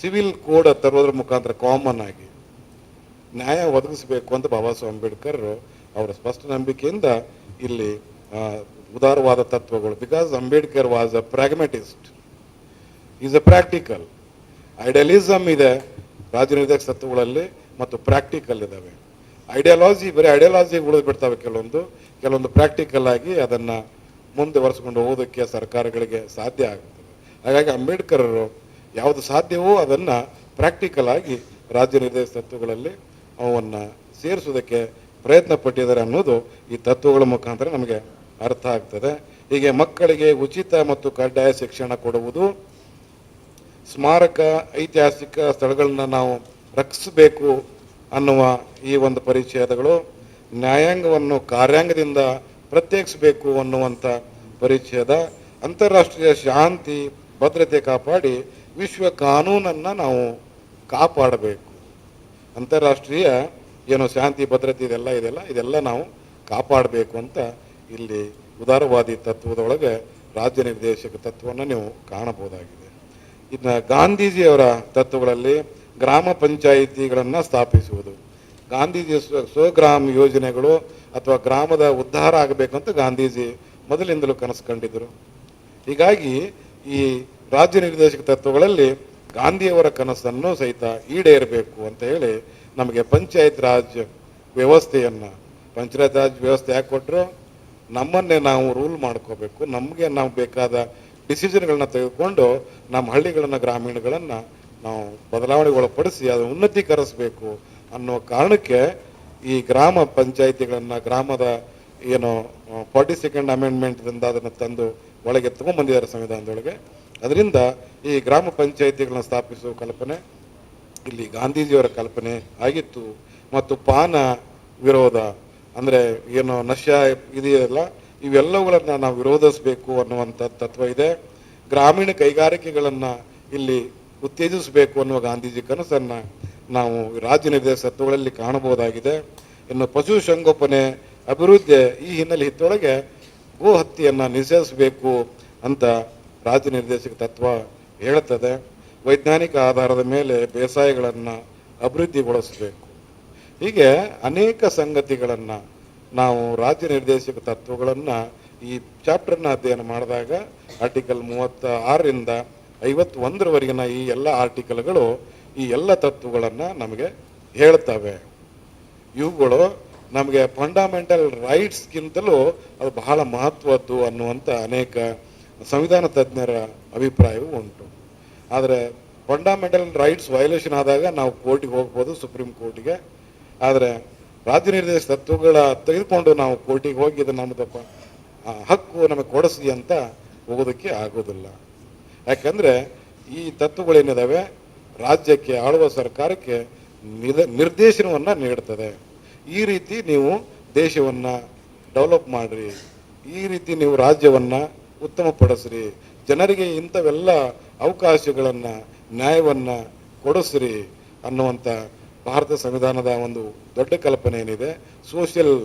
ಸಿವಿಲ್ ಕೋಡ್ ತರೋದ್ರ ಮುಖಾಂತರ ಕಾಮನ್ ಆಗಿ ನ್ಯಾಯ ಒದಗಿಸಬೇಕು ಅಂತ ಬಾಬಾ ಸಾಹೇಬ್ ಅಂಬೇಡ್ಕರ್ ಅವರ ಸ್ಪಷ್ಟ ನಂಬಿಕೆಯಿಂದ ಇಲ್ಲಿ ಉದಾರವಾದ ತತ್ವಗಳು. Because Ambedkar was a pragmatist is a practical idealism ಇದೆ ರಾಜನೈತಿಕ ತತ್ವಗಳಲ್ಲಿ ಮತ್ತು ಪ್ರಾಕ್ಟಿಕಲ್ ಇದಾವೆ ಐಡಿಯಾಲಜಿ ಬರೀ ಐಡಿಯಾಲಜಿ ಉಳಿದು ಬಿಡ್ತವೆ ಕೆಲವೊಂದು. ಕೆಲವೊಂದು ಪ್ರಾಕ್ಟಿಕಲ್ ಆಗಿ ಅದನ್ನ ಮುಂದೆ ಒರೆಸ್ಕೊಂಡು ಹೋಗೋದಕ್ಕೆ ಸರ್ಕಾರಗಳಿಗೆ ಸಾಧ್ಯ ಆಗುತ್ತದೆ ಹಾಗಾಗಿ ಅಂಬೇಡ್ಕರರು ಯಾವುದು ಸಾಧ್ಯವೋ ಅದನ್ನು ಪ್ರಾಕ್ಟಿಕಲ್ ಆಗಿ ನಿರ್ದೇಶ ತತ್ವಗಳಲ್ಲಿ ಅವನ್ನ ಸೇರಿಸೋದಕ್ಕೆ ಪ್ರಯತ್ನ ಪಟ್ಟಿದ್ದಾರೆ ಅನ್ನೋದು ಈ ತತ್ವಗಳ ಮುಖಾಂತರ ನಮಗೆ ಅರ್ಥ ಆಗ್ತದೆ. ಹೀಗೆ ಮಕ್ಕಳಿಗೆ ಉಚಿತ ಮತ್ತು ಕಡ್ಡಾಯ ಶಿಕ್ಷಣ ಕೊಡುವುದು ಸ್ಮಾರಕ, ಐತಿಹಾಸಿಕ ಸ್ಥಳಗಳನ್ನ ನಾವು ರಕ್ಷಿಸಬೇಕು ಅನ್ನುವ ಈ ಒಂದು ಪರಿಚ್ಛೇದಗಳು ನ್ಯಾಯಾಂಗವನ್ನು ಕಾರ್ಯಾಂಗದಿಂದ ಪ್ರತ್ಯೇಕಿಸಬೇಕು ಅನ್ನುವಂಥ ಪರಿಚ್ಛೇದ. ಅಂತಾರಾಷ್ಟ್ರೀಯ ಶಾಂತಿ, ಭದ್ರತೆ ಕಾಪಾಡಿ ವಿಶ್ವ ಕಾನೂನನ್ನು ನಾವು ಕಾಪಾಡಬೇಕು. ಅಂತಾರಾಷ್ಟ್ರೀಯ ಏನು ಶಾಂತಿ, ಭದ್ರತೆ ಇದೆಲ್ಲ ಇದೆಲ್ಲ ಇದೆಲ್ಲ ನಾವು ಕಾಪಾಡಬೇಕು ಅಂತ ಇಲ್ಲಿ ಉದಾರವಾದಿ ತತ್ವದೊಳಗೆ ರಾಜ್ಯ ನಿರ್ದೇಶಕ ತತ್ವವನ್ನು ನೀವು ಕಾಣಬಹುದಾಗಿದೆ. ಇನ್ನು ಗಾಂಧೀಜಿಯವರ ತತ್ವಗಳಲ್ಲಿ ಗ್ರಾಮ ಪಂಚಾಯಿತಿಗಳನ್ನು ಸ್ಥಾಪಿಸುವುದು. ಗಾಂಧೀಜಿ ಸ್ವ- ಸ್ವಗ್ರಾಮ ಯೋಜನೆಗಳು ಅಥವಾ ಗ್ರಾಮದ ಉದ್ಧಾರ ಆಗಬೇಕಂತ ಗಾಂಧೀಜಿ ಮೊದಲಿಂದಲೂ ಕನಸು ಕಂಡಿದ್ದರು. ಹೀಗಾಗಿ ಈ ರಾಜ್ಯ ನಿರ್ದೇಶಕ ತತ್ವಗಳಲ್ಲಿ ಗಾಂಧಿಯವರ ಕನಸನ್ನು ಸಹಿತ ಈಡೇರಬೇಕು ಅಂತ ಹೇಳಿ ನಮಗೆ ಪಂಚಾಯತ್ ರಾಜ್ ವ್ಯವಸ್ಥೆಯನ್ನು, ಪಂಚಾಯತ್ ರಾಜ್ ವ್ಯವಸ್ಥೆ ಯಾಕೆ ಕೊಟ್ಟರು ನಮ್ಮನ್ನೇ ನಾವು ರೂಲ್ ಮಾಡ್ಕೋಬೇಕು, ನಮಗೆ ನಾವು ಬೇಕಾದ ಡಿಸಿಷನ್ಗಳನ್ನ ತೆಗೆದುಕೊಂಡು ನಮ್ಮ ಹಳ್ಳಿಗಳನ್ನ, ಗ್ರಾಮೀಣಗಳನ್ನ ನಾವು ಬದಲಾವಣೆಗೆ ಒಳಪಡಿಸಿ ಅದನ್ನು ಉನ್ನತೀಕರಿಸಬೇಕು ಅನ್ನೋ ಕಾರಣಕ್ಕೆ ಈ ಗ್ರಾಮ ಪಂಚಾಯಿತಿಗಳನ್ನ, ಗ್ರಾಮದ ಏನು ಫಾರ್ಟಿ ಸೆಕೆಂಡ್ ಅಮೆಂಡ್ಮೆಂಟ್ದಿಂದ ಅದನ್ನು ತಂದು ಒಳಗೆ ತಗೊಂಡ್ಬಂದಿದ್ದಾರೆ ಸಂವಿಧಾನದೊಳಗೆ. ಅದರಿಂದ ಈ ಗ್ರಾಮ ಪಂಚಾಯಿತಿಗಳನ್ನ ಸ್ಥಾಪಿಸುವ ಕಲ್ಪನೆ, ಇಲ್ಲಿ ಗಾಂಧೀಜಿಯವರ ಕಲ್ಪನೆ ಆಗಿತ್ತು. ಮತ್ತು ಪಾನ ವಿರೋಧ ಅಂದ್ರೆ ಏನು ನಶ್ಯ ಇದೆಯಲ್ಲ, ಇವೆಲ್ಲವುಗಳನ್ನು ನಾವು ವಿರೋಧಿಸಬೇಕು ಅನ್ನುವಂಥ ತತ್ವ ಇದೆ. ಗ್ರಾಮೀಣ ಕೈಗಾರಿಕೆಗಳನ್ನು ಇಲ್ಲಿ ಉತ್ತೇಜಿಸಬೇಕು ಅನ್ನುವ ಗಾಂಧೀಜಿ ಕನಸನ್ನ ನಾವು ರಾಜ್ಯ ನಿರ್ದೇಶತ್ವಗಳಲ್ಲಿ ಕಾಣಬಹುದಾಗಿದೆ. ಇನ್ನು ಪಶು ಸಂಗೋಪನೆ ಅಭಿವೃದ್ಧಿ ಈ ಹಿನ್ನೆಲೆ ಹಿತ್ತೊಳಗೆ ಗೋ ಹತ್ಯೆಯನ್ನ ನಿಷೇಧಿಸಬೇಕು ಅಂತ ರಾಜ್ಯ ನಿರ್ದೇಶಕ ತತ್ವ ಹೇಳುತ್ತದೆ. ವೈಜ್ಞಾನಿಕ ಆಧಾರದ ಮೇಲೆ ಬೇಸಾಯಗಳನ್ನು ಅಭಿವೃದ್ಧಿಗೊಳಿಸಬೇಕು. ಹೀಗೆ ಅನೇಕ ಸಂಗತಿಗಳನ್ನು ನಾವು ರಾಜ್ಯ ನಿರ್ದೇಶಕ ತತ್ವಗಳನ್ನು ಈ ಚಾಪ್ಟರ್ನ ಅಧ್ಯಯನ ಮಾಡಿದಾಗ ಆರ್ಟಿಕಲ್ ಮೂವತ್ತ ಆರರಿಂದ ಐವತ್ತೊಂದರವರೆಗಿನ ಈ ಎಲ್ಲ ಆರ್ಟಿಕಲ್ಗಳು ಈ ಎಲ್ಲ ತತ್ವಗಳನ್ನು ನಮಗೆ ಹೇಳ್ತವೆ. ಇವುಗಳು ನಮಗೆ ಫಂಡಮೆಂಟಲ್ ರೈಟ್ಸ್ಗಿಂತಲೂ ಅದು ಬಹಳ ಮಹತ್ವದ್ದು ಅನ್ನುವಂಥ ಅನೇಕ ಸಂವಿಧಾನ ತಜ್ಞರ ಅಭಿಪ್ರಾಯವೂ ಉಂಟು. ಆದರೆ ಫಂಡಮೆಂಟಲ್ ರೈಟ್ಸ್ ವೈಲೇಷನ್ ಆದಾಗ ನಾವು ಕೋರ್ಟಿಗೆ ಹೋಗ್ಬೋದು, ಸುಪ್ರೀಂ ಕೋರ್ಟಿಗೆ ಆದರೆ ರಾಜ್ಯ ನಿರ್ದೇಶ ತತ್ವಗಳ ತೆಗೆದುಕೊಂಡು ನಾವು ಕೋರ್ಟಿಗೆ ಹೋಗಿ ಇದು ನಮ್ಮದು ಹಕ್ಕು ನಮಗೆ ಕೊಡಿಸಿ ಅಂತ ಹೋಗೋದಕ್ಕೆ ಆಗೋದಿಲ್ಲ. ಯಾಕಂದರೆ ಈ ತತ್ವಗಳೇನಿದ್ದಾವೆ ರಾಜ್ಯಕ್ಕೆ ಆಳುವ ಸರ್ಕಾರಕ್ಕೆ ನಿದ, ನಿರ್ದೇಶನವನ್ನು ನೀಡ್ತದೆ. ಈ ರೀತಿ ನೀವು ದೇಶವನ್ನು ಡೆವಲಪ್ ಮಾಡಿರಿ. ಈ ರೀತಿ ನೀವು ರಾಜ್ಯವನ್ನು ಉತ್ತಮಪಡಿಸ್ರಿ ಜನರಿಗೆ ಇಂಥವೆಲ್ಲ ಅವಕಾಶಗಳನ್ನು, ನ್ಯಾಯವನ್ನು ಕೊಡಿಸ್ರಿ ಅನ್ನುವಂಥ ಭಾರತ ಸಂವಿಧಾನದ ಒಂದು ದೊಡ್ಡ ಕಲ್ಪನೆ ಏನಿದೆ? ಸೋಷಿಯಲ್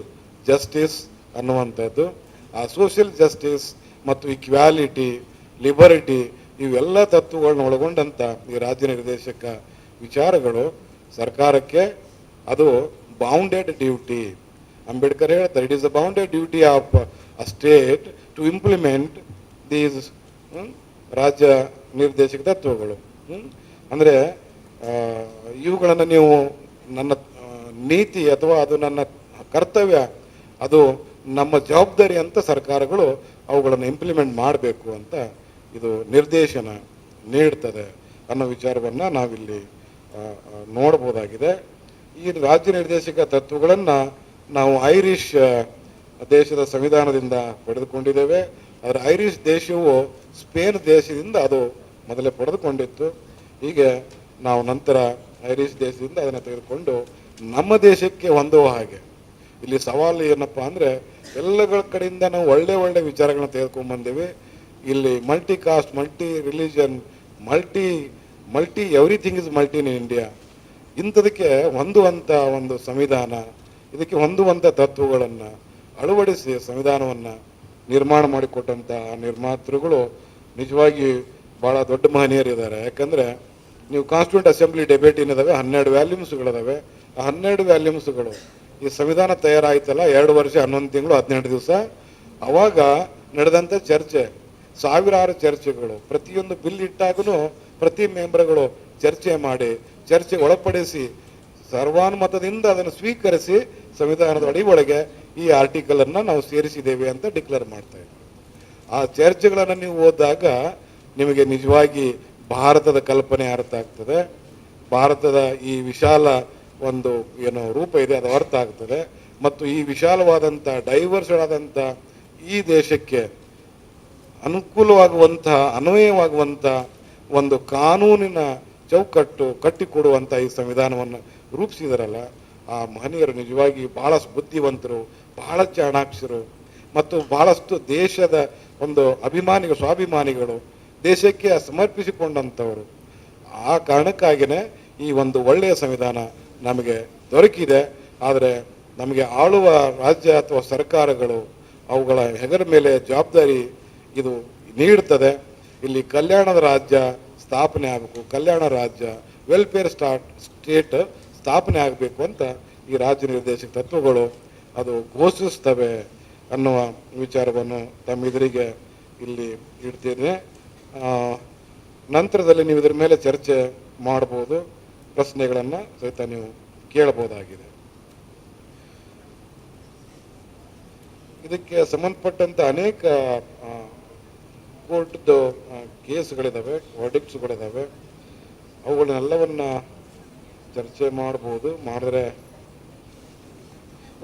ಜಸ್ಟಿಸ್ ಅನ್ನುವಂಥದ್ದು. ಆ ಸೋಷಿಯಲ್ ಜಸ್ಟಿಸ್ ಮತ್ತು ಇಕ್ವ್ಯಾಲಿಟಿ ಲಿಬರಿಟಿ ಇವೆಲ್ಲ ತತ್ವಗಳನ್ನ ಒಳಗೊಂಡಂಥ ಈ ರಾಜ್ಯ ನಿರ್ದೇಶಕ ವಿಚಾರಗಳು ಸರ್ಕಾರಕ್ಕೆ ಅದು ಬೌಂಡೆಡ್ ಡ್ಯೂಟಿ ಅಂಬೇಡ್ಕರ್ ಹೇಳ್ತಾರೆ it is a bounded duty of a state to implement these ರಾಜ್ಯ ನಿರ್ದೇಶಕ ತತ್ವಗಳು. ಅಂದರೆ ಇವುಗಳನ್ನು ನೀವು ನನ್ನ ನೀತಿ ಅಥವಾ ಅದು ನನ್ನ ಕರ್ತವ್ಯ, ಅದು ನಮ್ಮ ಜವಾಬ್ದಾರಿ ಅಂತ ಸರ್ಕಾರಗಳು ಅವುಗಳನ್ನು ಇಂಪ್ಲಿಮೆಂಟ್ ಮಾಡಬೇಕು ಅಂತ ಇದು ನಿರ್ದೇಶನ ನೀಡ್ತದೆ ಅನ್ನೋ ವಿಚಾರವನ್ನು ನಾವಿಲ್ಲಿ ನೋಡ್ಬೋದಾಗಿದೆ. ಈ ರಾಜ್ಯ ನಿರ್ದೇಶಕ ತತ್ವಗಳನ್ನು ನಾವು ಐರಿಷ್ ದೇಶದ ಸಂವಿಧಾನದಿಂದ ಪಡೆದುಕೊಂಡಿದ್ದೇವೆ. ಆದರೆ ಐರಿಷ್ ದೇಶವು ಸ್ಪೇನ್ ದೇಶದಿಂದ ಅದು ಮೊದಲೇ ಪಡೆದುಕೊಂಡಿತ್ತು. ಹೀಗೆ ನಾವು ನಂತರ ಐರಿಷ್ ದೇಶದಿಂದ ಅದನ್ನು ತೆಗೆದುಕೊಂಡು ನಮ್ಮ ದೇಶಕ್ಕೆ ಹೊಂದುವ ಹಾಗೆ. ಇಲ್ಲಿ ಸವಾಲು ಏನಪ್ಪ ಅಂದರೆ, ಎಲ್ಲಗಳ ಕಡೆಯಿಂದ ನಾವು ಒಳ್ಳೆ ಒಳ್ಳೆ ವಿಚಾರಗಳನ್ನ ತೆಗೆದುಕೊಂಡು ಬಂದೇವೆ. ಇಲ್ಲಿ multi caste multi religion multi multi everything is multi in India ಇಂಥದಕ್ಕೆ ಹೊಂದುವಂಥ ಒಂದು ಸಂವಿಧಾನ, ಇದಕ್ಕೆ ಹೊಂದುವಂಥ ತತ್ವಗಳನ್ನು ಅಳವಡಿಸಿ ಸಂವಿಧಾನವನ್ನು ನಿರ್ಮಾಣ ಮಾಡಿಕೊಟ್ಟಂತಹ ನಿರ್ಮಾತೃಗಳು ನಿಜವಾಗಿ ಭಾಳ ದೊಡ್ಡ ಮಹನೀಯರಿದ್ದಾರೆ. ಯಾಕಂದರೆ ನೀವು ಕಾನ್ಸ್ಟಿಟ್ಯೂಂಟ್ ಅಸೆಂಬ್ಲಿ ಡೆಬೇಟ್ ಏನಿದಾವೆ, ಹನ್ನೆರಡು ವ್ಯಾಲ್ಯೂಮ್ಸ್ಗಳಿದಾವೆ ಆ ಹನ್ನೆರಡು ವ್ಯಾಲ್ಯೂಮ್ಸ್ಗಳು ಈ ಸಂವಿಧಾನ ತಯಾರಾಯ್ತಲ್ಲ, ಎರಡು ವರ್ಷ, ಹನ್ನೊಂದು ತಿಂಗಳು, ಹದಿನೆಂಟು ದಿವಸ. ಅವಾಗ ನಡೆದಂಥ ಚರ್ಚೆ, ಸಾವಿರಾರು ಚರ್ಚೆಗಳು, ಪ್ರತಿಯೊಂದು ಬಿಲ್ ಇಟ್ಟಾಗೂ ಪ್ರತಿ ಮೆಂಬರ್ಗಳು ಚರ್ಚೆ ಮಾಡಿ, ಚರ್ಚೆ ಒಳಪಡಿಸಿ, ಸರ್ವಾನುಮತದಿಂದ ಅದನ್ನು ಸ್ವೀಕರಿಸಿ ಸಂವಿಧಾನದ ಅಡಿ ಒಳಗೆ ಈ ಆರ್ಟಿಕಲ್ ಅನ್ನ ನಾವು ಸೇರಿಸಿದ್ದೇವೆ ಅಂತ ಡಿಕ್ಲೇರ್ ಮಾಡ್ತಾ ಇದ್ದೀವಿ. ಆ ಚರ್ಚೆಗಳನ್ನು ನೀವು ಓದಿದಾಗ ನಿಮಗೆ ನಿಜವಾಗಿ ಭಾರತದ ಕಲ್ಪನೆ ಅರ್ಥ ಆಗ್ತದೆ. ಭಾರತದ ಈ ವಿಶಾಲ ಒಂದು ಏನು ರೂಪ ಇದೆ, ಅದು ಅರ್ಥ ಆಗ್ತದೆ. ಮತ್ತು ಈ ವಿಶಾಲವಾದಂಥ ಡೈವರ್ಸ್ಡ್ ಆದಂಥ ಈ ದೇಶಕ್ಕೆ ಅನುಕೂಲವಾಗುವಂತಹ ಅನ್ವಯವಾಗುವಂಥ ಒಂದು ಕಾನೂನಿನ ಚೌಕಟ್ಟು ಕಟ್ಟಿಕೊಡುವಂಥ ಈ ಸಂವಿಧಾನವನ್ನು ರೂಪಿಸಿದಾರಲ್ಲ, ಆ ಮಹನೀಯರು ನಿಜವಾಗಿ ಭಾಳಷ್ಟು ಬುದ್ಧಿವಂತರು ಬಹಳ ಚಾಣಾಕ್ಷರು, ಮತ್ತು ಬಹಳಷ್ಟು ದೇಶದ ಒಂದು ಅಭಿಮಾನಿಗಳು, ಸ್ವಾಭಿಮಾನಿಗಳು ದೇಶಕ್ಕೆ ಸಮರ್ಪಿಸಿಕೊಂಡಂಥವರು. ಆ ಕಾರಣಕ್ಕಾಗಿಯೇ ಈ ಒಂದು ಒಳ್ಳೆಯ ಸಂವಿಧಾನ ನಮಗೆ ದೊರಕಿದೆ. ಆದರೆ ನಮಗೆ ಆಳುವ ರಾಜ್ಯ ಅಥವಾ ಸರ್ಕಾರಗಳು ಅವುಗಳ ಹೆಗರ ಮೇಲೆ ಜವಾಬ್ದಾರಿ ಇದು ನೀಡುತ್ತದೆ. ಇಲ್ಲಿ ಕಲ್ಯಾಣದ ರಾಜ್ಯ ಸ್ಥಾಪನೆ ಆಗಬೇಕು. ಕಲ್ಯಾಣ ರಾಜ್ಯ ವೆಲ್ಫೇರ್ ಸ್ಟಾರ್ಟ್ ಸ್ಟೇಟ್ ಸ್ಥಾಪನೆ ಆಗಬೇಕು ಅಂತ ಈ ರಾಜ್ಯ ನಿರ್ದೇಶಕ ತತ್ವಗಳು ಅದು ಘೋಷಿಸ್ತವೆ ಅನ್ನುವ ವಿಚಾರವನ್ನು ತಮ್ಮ ಎದುರಿಗೆ ಇಲ್ಲಿ ಇಡ್ತೇನೆ ನಂತರದಲ್ಲಿ ನೀವು ಇದರ ಮೇಲೆ ಚರ್ಚೆ ಮಾಡ್ಬೋದು ಪ್ರಶ್ನೆಗಳನ್ನು ಸಹಿತ ನೀವು ಕೇಳಬಹುದಾಗಿದೆ. ಇದಕ್ಕೆ ಸಂಬಂಧಪಟ್ಟಂತ ಅನೇಕ ಕೋರ್ಟ್ದು ಕೇಸ್ಗಳಿದಾವೆ ವರ್ಡಿಕ್ಟ್ಸ್ಗಳಿದಾವೆ ಅವುಗಳನ್ನೆಲ್ಲವನ್ನ ಚರ್ಚೆ ಮಾಡ್ಬೋದು ಮಾಡಿದ್ರೆ,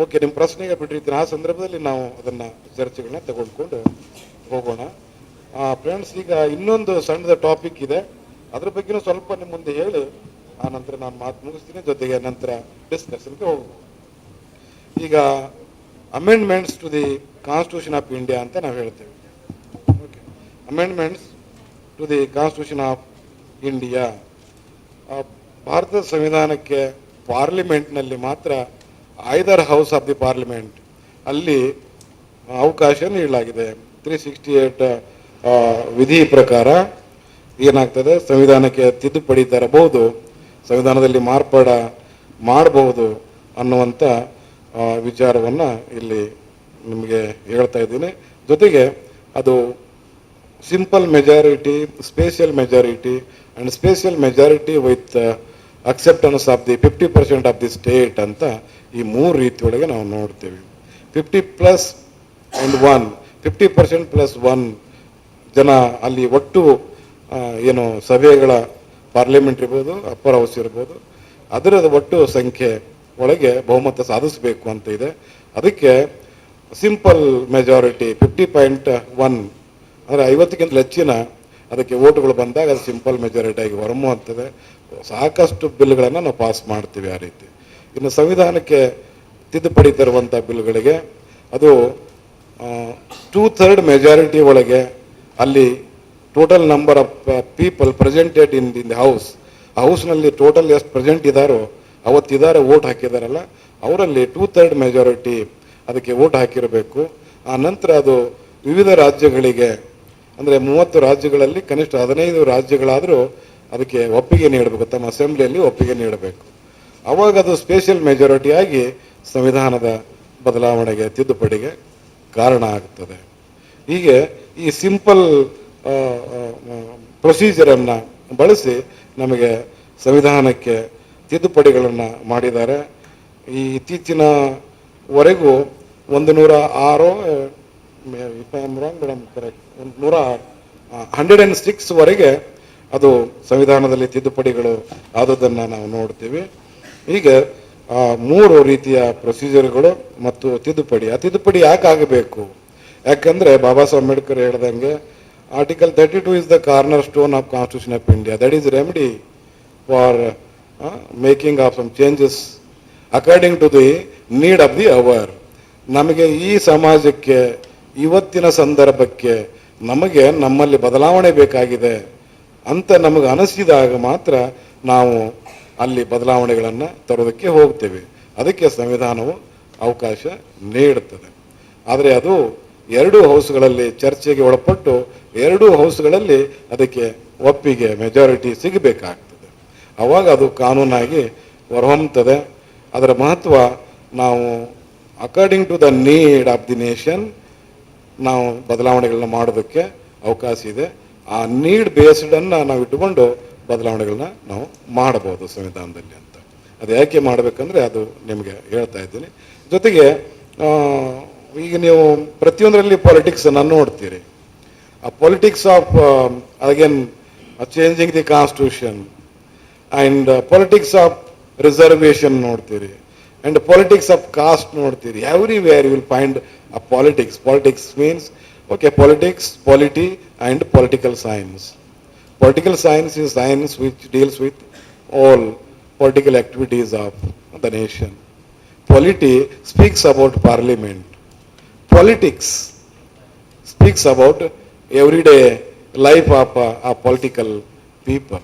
ಓಕೆ ನಿಮ್ಮ ಪ್ರಶ್ನೆಗೆ ಬಿಟ್ಟಿರ್ತೀನಿ. ಆ ಸಂದರ್ಭದಲ್ಲಿ ನಾವು ಅದನ್ನ ಚರ್ಚೆಗಳನ್ನ ತಗೊಂಡ್ಕೊಂಡು ಹೋಗೋಣ. ಫ್ರೆಂಡ್ಸ್ ಈಗ ಇನ್ನೊಂದು ಸಣ್ಣದ ಟಾಪಿಕ್ ಇದೆ. ಅದ್ರ ಬಗ್ಗೆನೂ ಸ್ವಲ್ಪ ನಿಮ್ಮ ಮುಂದೆ ಹೇಳಿ. ಆ ನಂತರ ನಾನು ಮಾತು ಮುಗಿಸ್ತೀನಿ. ಜೊತೆಗೆ ನಂತರ ಡಿಸ್ಕಷನ್ಗೆ ಹೋಗ್ಬೋದು ಈಗ amendments to the constitution of India ಅಂತ ನಾವು ಹೇಳ್ತೇವೆ. Okay amendments to the constitution of India ಭಾರತದ ಸಂವಿಧಾನಕ್ಕೆ ಪಾರ್ಲಿಮೆಂಟ್ನಲ್ಲಿ ಮಾತ್ರ either house of the parliament ಅಲ್ಲಿ ಅವಕಾಶ ನೀಡಲಾಗಿದೆ. ತ್ರೀ ಸಿಕ್ಸ್ಟಿ ಏಟ್ ವಿಧಿ ಪ್ರಕಾರ ಏನಾಗ್ತದೆ? ಸಂವಿಧಾನಕ್ಕೆ ತಿದ್ದುಪಡಿ ತರಬಹುದು, ಸಂವಿಧಾನದಲ್ಲಿ ಮಾರ್ಪಾಡ ಮಾಡಬಹುದು ಅನ್ನುವಂಥ ವಿಚಾರವನ್ನು ಇಲ್ಲಿ ನಿಮಗೆ ಹೇಳ್ತಾ ಇದ್ದೀನಿ. ಜೊತೆಗೆ ಅದು simple majority, special majority and special majority with acceptance of the fifty percent of the state ಅಂತ ಈ ಮೂರು ರೀತಿಯೊಳಗೆ ನಾವು ನೋಡ್ತೀವಿ. Fifty plus and one, fifty percent plus one ಜನ ಅಲ್ಲಿ ಒಟ್ಟು ಏನು ಸಭೆಗಳ ಪಾರ್ಲಿಮೆಂಟ್ ಇರ್ಬೋದು ಅಪ್ಪರ್ ಹೌಸ್ ಇರ್ಬೋದು ಅದರ ಒಟ್ಟು ಸಂಖ್ಯೆ ಒಳಗೆ ಬಹುಮತ ಸಾಧಿಸಬೇಕು ಅಂತ ಇದೆ. ಅದಕ್ಕೆ simple majority fifty point one ಅಂದರೆ ಐವತ್ತಕ್ಕಿಂತ ಹೆಚ್ಚಿನ ಅದಕ್ಕೆ ಓಟುಗಳು ಬಂದಾಗ ಅದು ಸಿಂಪಲ್ ಮೆಜಾರಿಟಿಯಾಗಿ ಅಂತದೆ ಸಾಕಷ್ಟು ಬಿಲ್ಗಳನ್ನು ನಾವು ಪಾಸ್ ಮಾಡ್ತೀವಿ ಆ ರೀತಿ. ಇನ್ನು ಸಂವಿಧಾನಕ್ಕೆ ತಿದ್ದುಪಡಿ ತರುವಂಥ ಬಿಲ್ಗಳಿಗೆ ಅದು ಟೂ ಥರ್ಡ್ ಮೆಜಾರಿಟಿ ಒಳಗೆ ಅಲ್ಲಿ total number of people presented in in the house ಹೌಸ್ನಲ್ಲಿ ಟೋಟಲ್ ಎಷ್ಟು ಪ್ರೆಸೆಂಟ್ ಇದ್ದಾರೋ ಅವತ್ತಿದ್ದಾರೆ ವೋಟ್ ಹಾಕಿದಾರಲ್ಲ, ಅವರಲ್ಲಿ ಟೂ ಥರ್ಡ್ ಮೆಜಾರಿಟಿ ಅದಕ್ಕೆ ವೋಟ್ ಹಾಕಿರಬೇಕು. ಆ ನಂತರ ಅದು ವಿವಿಧ ರಾಜ್ಯಗಳಿಗೆ, ಅಂದರೆ ಮೂವತ್ತು ರಾಜ್ಯಗಳಲ್ಲಿ, ಕನಿಷ್ಠ ಹದಿನೈದು ರಾಜ್ಯಗಳಾದರೂ ಅದಕ್ಕೆ ಒಪ್ಪಿಗೆ ನೀಡಬೇಕು, ತಮ್ಮ ಅಸೆಂಬ್ಲಿಯಲ್ಲಿ ಒಪ್ಪಿಗೆ ನೀಡಬೇಕು. ಅವಾಗ ಅದು ಸ್ಪೆಷಲ್ ಮೆಜಾರಿಟಿಯಾಗಿ ಸಂವಿಧಾನದ ಬದಲಾವಣೆಗೆ ತಿದ್ದುಪಡಿಗೆ ಕಾರಣ ಆಗ್ತದೆ. ಹೀಗೆ ಈ ಸಿಂಪಲ್ ಪ್ರೊಸೀಜರನ್ನು ಬಳಸಿ ನಮಗೆ ಸಂವಿಧಾನಕ್ಕೆ ತಿದ್ದುಪಡಿಗಳನ್ನು ಮಾಡಿದ್ದಾರೆ. ಈ ಇತ್ತೀಚಿನವರೆಗೂ ಒಂದು ನೂರ ಆರು ಮೇಡಮ್ ಕರೆಕ್ಟ್ ಒಂದು ನೂರ ಹಂಡ್ರೆಡ್ ಆ್ಯಂಡ್ ಸಿಕ್ಸ್ವರೆಗೆ ಅದು ಸಂವಿಧಾನದಲ್ಲಿ ತಿದ್ದುಪಡಿಗಳು ಆದದ್ದನ್ನು ನಾವು ನೋಡ್ತೀವಿ. ಹೀಗೆ ಮೂರು ರೀತಿಯ ಪ್ರೊಸೀಜರ್ಗಳು ಮತ್ತು ತಿದ್ದುಪಡಿ. ಆ ತಿದ್ದುಪಡಿ ಯಾಕೆ ಆಗಬೇಕು ಯಾಕಂದ್ರೆ ಬಾಬಾ ಸಾಹೇಬ್ ಅಂಬೇಡ್ಕರ್ ಹೇಳ್ದಂಗೆ article thirty two is the corner stone of constitution of India that is remedy for making of some changes according to the need of the hour ನಮಗೆ ಈ ಸಮಾಜಕ್ಕೆ, ಇವತ್ತಿನ ಸಂದರ್ಭಕ್ಕೆ ನಮಗೆ ನಮ್ಮಲ್ಲಿ ಬದಲಾವಣೆ ಬೇಕಾಗಿದೆ ಅಂತ ನಮಗೆ ಅನಿಸಿದಾಗ ಮಾತ್ರ ನಾವು ಅಲ್ಲಿ ಬದಲಾವಣೆಗಳನ್ನು ತರೋದಕ್ಕೆ ಹೋಗ್ತೇವೆ. ಅದಕ್ಕೆ ಸಂವಿಧಾನವು ಅವಕಾಶ ನೀಡುತ್ತದೆ. ಆದರೆ ಅದು ಎರಡು ಹೌಸ್ಗಳಲ್ಲಿ ಚರ್ಚೆಗೆ ಒಳಪಟ್ಟು ಎರಡೂ ಹೌಸ್ಗಳಲ್ಲಿ ಅದಕ್ಕೆ ಒಪ್ಪಿಗೆ ಮೆಜಾರಿಟಿ ಸಿಗಬೇಕಾಗ್ತದೆ. ಆವಾಗ ಅದು ಕಾನೂನಾಗಿ ಹೊರಹೊಮ್ಮುತ್ತದೆ ಅದರ ಮಹತ್ವ ನಾವು according to the need of the nation ನಾವು ಬದಲಾವಣೆಗಳನ್ನ ಮಾಡೋದಕ್ಕೆ ಅವಕಾಶ ಇದೆ. ಆ ನೀಡ್ ಬೇಸ್ಡನ್ನು ನಾವು ಇಟ್ಟುಕೊಂಡು ಬದಲಾವಣೆಗಳನ್ನ ನಾವು ಮಾಡಬಹುದು ಸಂವಿಧಾನದಲ್ಲಿ ಅಂತ. ಅದು ಯಾಕೆ ಮಾಡಬೇಕಂದ್ರೆ ಅದು ನಿಮಗೆ ಹೇಳ್ತಾ ಇದ್ದೀನಿ. ಜೊತೆಗೆ ಈಗ ನೀವು ಪ್ರತಿಯೊಂದರಲ್ಲಿ ಪಾಲಿಟಿಕ್ಸನ್ನು ನೋಡ್ತೀರಿ. ಆ politics of again changing the constitution and politics of reservation ನೋಡ್ತೀರಿ. ಆ್ಯಂಡ್ ಪೊಲಿಟಿಕ್ಸ್ ಆಫ್ ಕಾಸ್ಟ್ ನೋಡ್ತೀರಿ. Everywhere you will find a politics politics means okay politics polity and political science Political science is science which deals with all political activities of the nation. Polity speaks about parliament. Politics speaks about everyday life of a, a political people.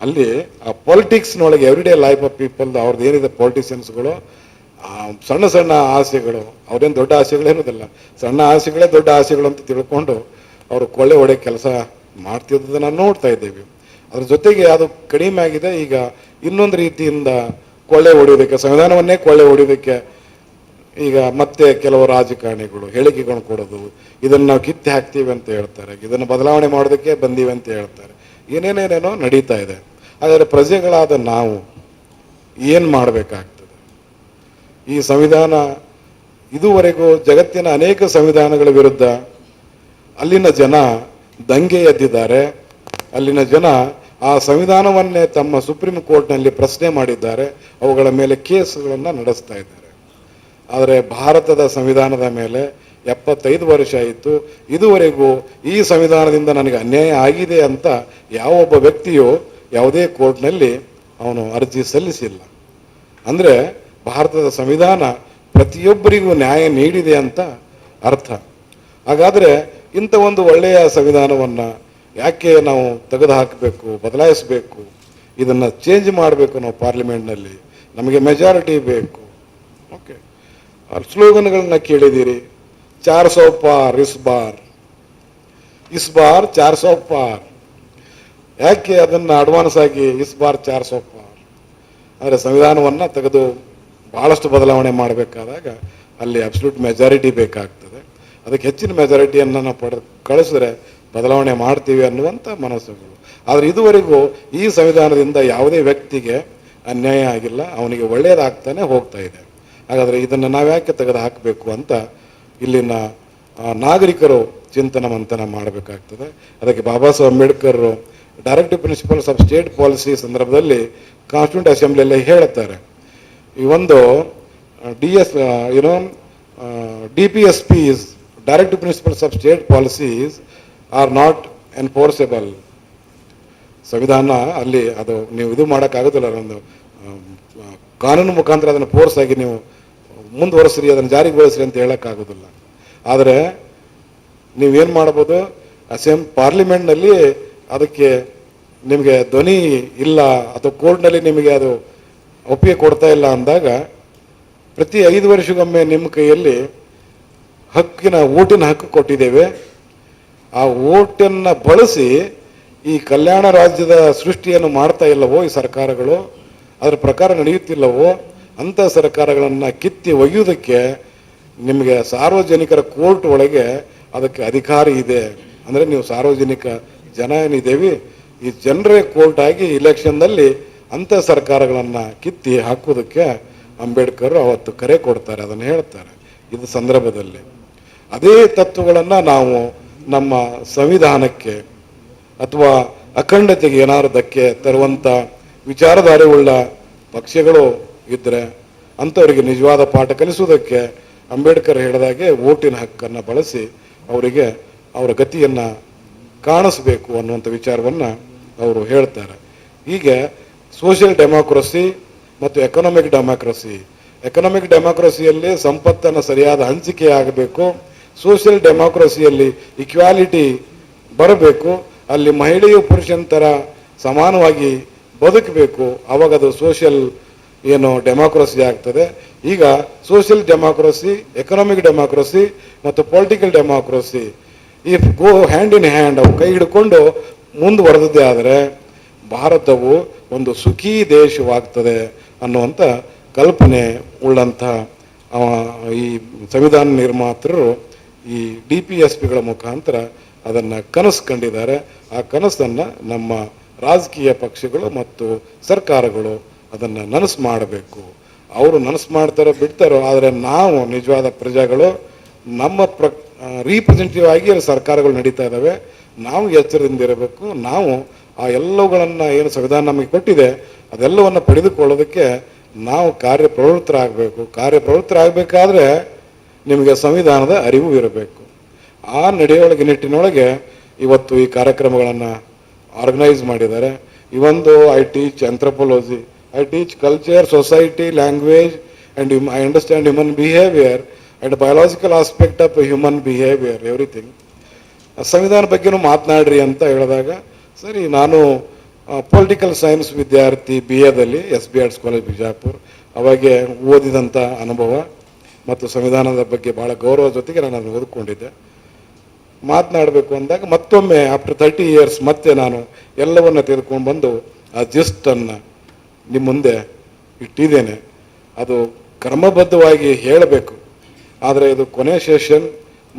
ಅಲ್ಲಿ ಆ ಪೊಲಿಟಿಕ್ಸ್ನೊಳಗೆ everyday life of people ಅವ್ರದ್ದು ಏನಿದೆ ಪಾಲಿಟಿಷಿಯನ್ಸ್ಗಳು ಸಣ್ಣ ಸಣ್ಣ ಆಸೆಗಳು ಅವ್ರೇನು ದೊಡ್ಡ ಆಸೆಗಳೇನೋದಿಲ್ಲ ಸಣ್ಣ ಆಸೆಗಳೇ ದೊಡ್ಡ ಆಸೆಗಳು ಅಂತ ತಿಳ್ಕೊಂಡು ಅವರು ಕೊಳ್ಳೆ ಹೊಡೆ ಕೆಲಸ ಮಾಡ್ತಿದ್ದದನ್ನ ನೋಡ್ತಾ ಇದ್ದೇವೆ. ಅದ್ರ ಜೊತೆಗೆ ಅದು ಕಡಿಮೆ ಆಗಿದೆ. ಈಗ ಇನ್ನೊಂದು ರೀತಿಯಿಂದ ಕೊಳ್ಳೆ ಹೊಡೆಯೋದಕ್ಕೆ ಸಂವಿಧಾನವನ್ನೇ ಕೊಳ್ಳೆ ಹೊಡೆಯೋದಕ್ಕೆ ಈಗ ಮತ್ತೆ ಕೆಲವು ರಾಜಕಾರಣಿಗಳು ಹೇಳಿಕೆಗಳನ್ನು ಕೊಡೋದು, ಇದನ್ನು ನಾವು ಕಿತ್ತಿ ಹಾಕ್ತೀವಿ ಅಂತ ಹೇಳ್ತಾರೆ. ಇದನ್ನು ಬದಲಾವಣೆ ಮಾಡೋದಕ್ಕೆ ಬಂದೀವಿ ಅಂತ ಹೇಳ್ತಾರೆ. ಏನೇನೇನೇನೋ ನಡೀತಾ ಇದೆ. ಆದರೆ ಪ್ರಜೆಗಳಾದ ನಾವು ಏನು ಮಾಡಬೇಕಾಗ್ತದೆ? ಈ ಸಂವಿಧಾನ ಇದುವರೆಗೂ ಜಗತ್ತಿನ ಅನೇಕ ಸಂವಿಧಾನಗಳ ವಿರುದ್ಧ ಅಲ್ಲಿನ ಜನ ದಂಗೆ ಎದ್ದಿದ್ದಾರೆ. ಅಲ್ಲಿನ ಜನ ಆ ಸಂವಿಧಾನವನ್ನೇ ತಮ್ಮ ಸುಪ್ರೀಂ ಕೋರ್ಟ್ನಲ್ಲಿ ಪ್ರಶ್ನೆ ಮಾಡಿದ್ದಾರೆ. ಅವುಗಳ ಮೇಲೆ ಕೇಸ್ಗಳನ್ನು ನಡೆಸ್ತಾ ಇದ್ದಾರೆ. ಆದರೆ ಭಾರತದ ಸಂವಿಧಾನದ ಮೇಲೆ ಎಪ್ಪತ್ತೈದು ವರ್ಷ ಆಯಿತು. ಇದುವರೆಗೂ ಈ ಸಂವಿಧಾನದಿಂದ ನನಗೆ ಅನ್ಯಾಯ ಆಗಿದೆ ಅಂತ ಯಾವ ಒಬ್ಬ ವ್ಯಕ್ತಿಯು ಯಾವುದೇ ಕೋರ್ಟ್ನಲ್ಲಿ ಅವನು ಅರ್ಜಿ ಸಲ್ಲಿಸಿಲ್ಲ. ಅಂದರೆ ಭಾರತದ ಸಂವಿಧಾನ ಪ್ರತಿಯೊಬ್ಬರಿಗೂ ನ್ಯಾಯ ನೀಡಿದೆ ಅಂತ ಅರ್ಥ. ಹಾಗಾದರೆ ಇಂಥ ಒಂದು ಒಳ್ಳೆಯ ಸಂವಿಧಾನವನ್ನು ಯಾಕೆ ನಾವು ತೆಗೆದು ಹಾಕಬೇಕು ಬದಲಾಯಿಸಬೇಕು, ಇದನ್ನು ಚೇಂಜ್ ಮಾಡಬೇಕು ನಾವು ಪಾರ್ಲಿಮೆಂಟ್ನಲ್ಲಿ ನಮಗೆ ಮೆಜಾರಿಟಿ ಬೇಕು. ಸ್ಲೋಗನ್ಗಳನ್ನ ಕೇಳಿದ್ದೀರಿ. ಚಾರ್ ಸೌ ಪಾರ್ ಇಸ್ ಬಾರ್. ಇಸ್ ಬಾರ್ ಚಾರ್ ಸೌ ಪಾರ್. ಯಾಕೆ ಅದನ್ನು ಅಡ್ವಾನ್ಸ್ ಆಗಿ ಇಸ್ ಬಾರ್ ಚಾರ್ ಸೌ ಪಾರ್? ಅಂದರೆ ಸಂವಿಧಾನವನ್ನು ತೆಗೆದು ಭಾಳಷ್ಟು ಬದಲಾವಣೆ ಮಾಡಬೇಕಾದಾಗ ಅಲ್ಲಿ ಅಬ್ಸಲ್ಯೂಟ್ ಮೆಜಾರಿಟಿ ಬೇಕಾಗ್ತದೆ. ಅದಕ್ಕೆ ಹೆಚ್ಚಿನ ಮೆಜಾರಿಟಿಯನ್ನು ನಾವು ಪಡೆದು ಕಳಿಸಿದ್ರೆ ಬದಲಾವಣೆ ಮಾಡ್ತೀವಿ ಅನ್ನುವಂಥ ಮನಸ್ಸುಗಳು. ಆದರೆ ಇದುವರೆಗೂ ಈ ಸಂವಿಧಾನದಿಂದ ಯಾವುದೇ ವ್ಯಕ್ತಿಗೆ ಅನ್ಯಾಯ ಆಗಿಲ್ಲ, ಅವನಿಗೆ ಒಳ್ಳೆಯದಾಗ್ತಾನೆ ಹೋಗ್ತಾ ಇದೆ. ಹಾಗಾದರೆ ಇದನ್ನು ನಾವು ಯಾಕೆ ತೆಗೆದು ಹಾಕಬೇಕು ಅಂತ ಇಲ್ಲಿನ ನಾಗರಿಕರು ಚಿಂತನ ಮಂಥನ ಮಾಡಬೇಕಾಗ್ತದೆ. ಅದಕ್ಕೆ Baba Saheb Ambedkar directive principles of state policy ಸಂದರ್ಭದಲ್ಲಿ ಕಾನ್ಸ್ಟಿಟ್ಯೂಂಟ್ ಅಸೆಂಬ್ಲಿಯಲ್ಲಿ ಹೇಳುತ್ತಾರೆ. ಈ ಒಂದು D S you know D P S piece directive principles of state policies are not enforceable ಸಂವಿಧಾನ ಅಲ್ಲಿ ಅದು ನೀವು ಇದು ಮಾಡೋಕ್ಕಾಗೋದಿಲ್ಲ ಒಂದು ಕಾನೂನು ಮುಖಾಂತರ ಅದನ್ನು ಫೋರ್ಸ್ ಆಗಿ ನೀವು ಮುಂದುವರೆಸ್ರಿ, ಅದನ್ನು ಜಾರಿಗೊಳಿಸ್ರಿ ಅಂತ ಹೇಳೋಕ್ಕಾಗೋದಿಲ್ಲ. ಆದರೆ ನೀವೇನು ಮಾಡ್ಬೋದು? ಅಸೆಂ ಪಾರ್ಲಿಮೆಂಟ್ನಲ್ಲಿ ಅದಕ್ಕೆ ನಿಮಗೆ ಧ್ವನಿ ಇಲ್ಲ, ಅಥವಾ ಕೋರ್ಟ್ನಲ್ಲಿ ನಿಮಗೆ ಅದು ಒಪ್ಪಿಗೆ ಕೊಡ್ತಾ ಇಲ್ಲ ಅಂದಾಗ ಪ್ರತಿ ಐದು ವರ್ಷಕ್ಕೊಮ್ಮೆ ನಿಮ್ಮ ಕೈಯಲ್ಲಿ ಹಕ್ಕಿನ ಓಟಿನ ಹಕ್ಕು ಕೊಟ್ಟಿದ್ದೇವೆ. ಆ ಓಟನ್ನು ಬಳಸಿ ಈ ಕಲ್ಯಾಣ ರಾಜ್ಯದ ಸೃಷ್ಟಿಯನ್ನು ಮಾಡ್ತಾ ಇಲ್ಲವೋ ಈ ಸರ್ಕಾರಗಳು? ಅದರ ಪ್ರಕಾರ ನಡೆಯುತ್ತಿಲ್ಲವೋ? ಅಂಥ ಸರ್ಕಾರಗಳನ್ನು ಕಿತ್ತಿ ಒಗೆಯುವುದಕ್ಕೆ ನಿಮಗೆ ಸಾರ್ವಜನಿಕರ ಕೋರ್ಟ್ ಒಳಗೆ ಅದಕ್ಕೆ ಅಧಿಕಾರ ಇದೆ. ಅಂದರೆ ನೀವು ಸಾರ್ವಜನಿಕ ಜನ ಏನಿದ್ದೇವೆ, ಈ ಜನರೇ ಕೋರ್ಟ್ ಆಗಿ ಇಲೆಕ್ಷನ್ನಲ್ಲಿ ಅಂಥ ಸರ್ಕಾರಗಳನ್ನು ಕಿತ್ತಿ ಹಾಕೋದಕ್ಕೆ ಅಂಬೇಡ್ಕರ್ ಅವತ್ತು ಕರೆ ಕೊಡ್ತಾರೆ, ಅದನ್ನು ಹೇಳ್ತಾರೆ ಇದು ಸಂದರ್ಭದಲ್ಲಿ. ಅದೇ ತತ್ವಗಳನ್ನು ನಾವು ನಮ್ಮ ಸಂವಿಧಾನಕ್ಕೆ ಅಥವಾ ಅಖಂಡತೆಗೆ ಏನಾರು ಧಕ್ಕೆ ತರುವಂಥ ವಿಚಾರಧಾರೆಯುಳ್ಳ ಪಕ್ಷಗಳು ಇದ್ದರೆ ಅಂಥವರಿಗೆ ನಿಜವಾದ ಪಾಠ ಕಲಿಸುವುದಕ್ಕೆ ಅಂಬೇಡ್ಕರ್ ಹೇಳಿದಾಗೆ ಓಟಿನ ಹಕ್ಕನ್ನು ಬಳಸಿ ಅವರಿಗೆ ಅವರ ಗತಿಯನ್ನು ಕಾಣಿಸ್ಬೇಕು ಅನ್ನುವಂಥ ವಿಚಾರವನ್ನು ಅವರು ಹೇಳ್ತಾರೆ. ಹೀಗೆ ಸೋಷಿಯಲ್ ಡೆಮಾಕ್ರಸಿ ಮತ್ತು ಎಕನಾಮಿಕ್ ಡೆಮಾಕ್ರಸಿ ಎಕನಾಮಿಕ್ ಡೆಮಾಕ್ರಸಿಯಲ್ಲಿ ಸಂಪತ್ತನ್ನು ಸರಿಯಾದ ಹಂಚಿಕೆ ಆಗಬೇಕು ಸೋಷಿಯಲ್ ಡೆಮಾಕ್ರಸಿಯಲ್ಲಿ ಇಕ್ವಾಲಿಟಿ ಬರಬೇಕು, ಅಲ್ಲಿ ಮಹಿಳೆಯು ಪುರುಷನ ಥರ ಸಮಾನವಾಗಿ ಬದುಕಬೇಕು, ಅವಾಗ ಅದು ಸೋಷಿಯಲ್ ಏನು ಡೆಮಾಕ್ರಸಿ ಆಗ್ತದೆ. ಈಗ ಸೋಷಿಯಲ್ ಡೆಮಾಕ್ರಸಿ ಎಕನಾಮಿಕ್ ಡೆಮಾಕ್ರಸಿ ಮತ್ತು political democracy if go hand in hand ಅವು ಕೈ ಹಿಡ್ಕೊಂಡು ಮುಂದುವರೆದದ್ದೇ ಆದರೆ ಭಾರತವು ಒಂದು ಸುಖಿ ದೇಶವಾಗ್ತದೆ ಅನ್ನುವಂಥ ಕಲ್ಪನೆ ಉಳ್ಳಂಥ ಈ ಸಂವಿಧಾನ ನಿರ್ಮಾತೃರು ಈ ಡಿ ಪಿ ಎಸ್ ಪಿಗಳ ಮುಖಾಂತರ ಅದನ್ನು ಕನಸು ಕಂಡಿದ್ದಾರೆ ಆ ಕನಸನ್ನು ನಮ್ಮ ರಾಜಕೀಯ ಪಕ್ಷಗಳು ಮತ್ತು ಸರ್ಕಾರಗಳು ಅದನ್ನು ನನಸು ಮಾಡಬೇಕು. ಅವರು ನನಸು ಮಾಡ್ತಾರೋ ಬಿಡ್ತಾರೋ, ಆದರೆ ನಾವು ನಿಜವಾದ ಪ್ರಜೆಗಳು, ನಮ್ಮ ಪ್ರ ರೀಪ್ರೆಸೆಂಟೇಟಿವ್ ಆಗಿ ಸರ್ಕಾರಗಳು ನಡೀತಾ ಇದ್ದಾವೆ ನಾವು ಎಚ್ಚರದಿಂದ ಇರಬೇಕು. ನಾವು ಆ ಎಲ್ಲವುಗಳನ್ನು ಏನು ಸಂವಿಧಾನ ನಮಗೆ ಕೊಟ್ಟಿದೆ, ಅದೆಲ್ಲವನ್ನು ಪಡೆದುಕೊಳ್ಳೋದಕ್ಕೆ ನಾವು ಕಾರ್ಯಪ್ರವೃತ್ತರಾಗಬೇಕು. ಕಾರ್ಯಪ್ರವೃತ್ತರಾಗಬೇಕಾದ್ರೆ ನಿಮಗೆ ಸಂವಿಧಾನದ ಅರಿವು ಇರಬೇಕು. ಆ ನಡೆಯೊಳಗೆ, ನಿಟ್ಟಿನೊಳಗೆ ಇವತ್ತು ಈ ಕಾರ್ಯಕ್ರಮಗಳನ್ನು ಆರ್ಗನೈಸ್ ಮಾಡಿದ್ದಾರೆ. ಇವೊಂದು I T anthropology I teach culture society language and I understand human behaviour and biological aspect of human behaviour everything ಸಂವಿಧಾನ ಬಗ್ಗೆನೂ ಮಾತನಾಡ್ರಿ ಅಂತ ಹೇಳಿದಾಗ, ಸರಿ, ನಾನು ಪೊಲಿಟಿಕಲ್ ಸೈನ್ಸ್ ವಿದ್ಯಾರ್ಥಿ B ಎದಲ್ಲಿ S B arts college Bijapur, ಅವಾಗೆ ಓದಿದಂಥ ಅನುಭವ ಮತ್ತು ಸಂವಿಧಾನದ ಬಗ್ಗೆ ಭಾಳ ಗೌರವ ಜೊತೆಗೆ ನಾನು ಅದನ್ನು ಓದ್ಕೊಂಡಿದ್ದೆ. ಮಾತನಾಡಬೇಕು ಅಂದಾಗ ಮತ್ತೊಮ್ಮೆ ಆಫ್ಟರ್ ತರ್ಟಿ ಇಯರ್ಸ್ ಮತ್ತೆ ನಾನು ಎಲ್ಲವನ್ನ ತೆಗೆದುಕೊಂಡು ಬಂದು ಆ ಜಿಸ್ಟನ್ನು ನಿಮ್ಮ ಮುಂದೆ ಇಟ್ಟಿದ್ದೇನೆ. ಅದು ಕ್ರಮಬದ್ಧವಾಗಿ ಹೇಳಬೇಕು. ಆದರೆ ಇದು ಕೊನೆ ಸೆಷನ್.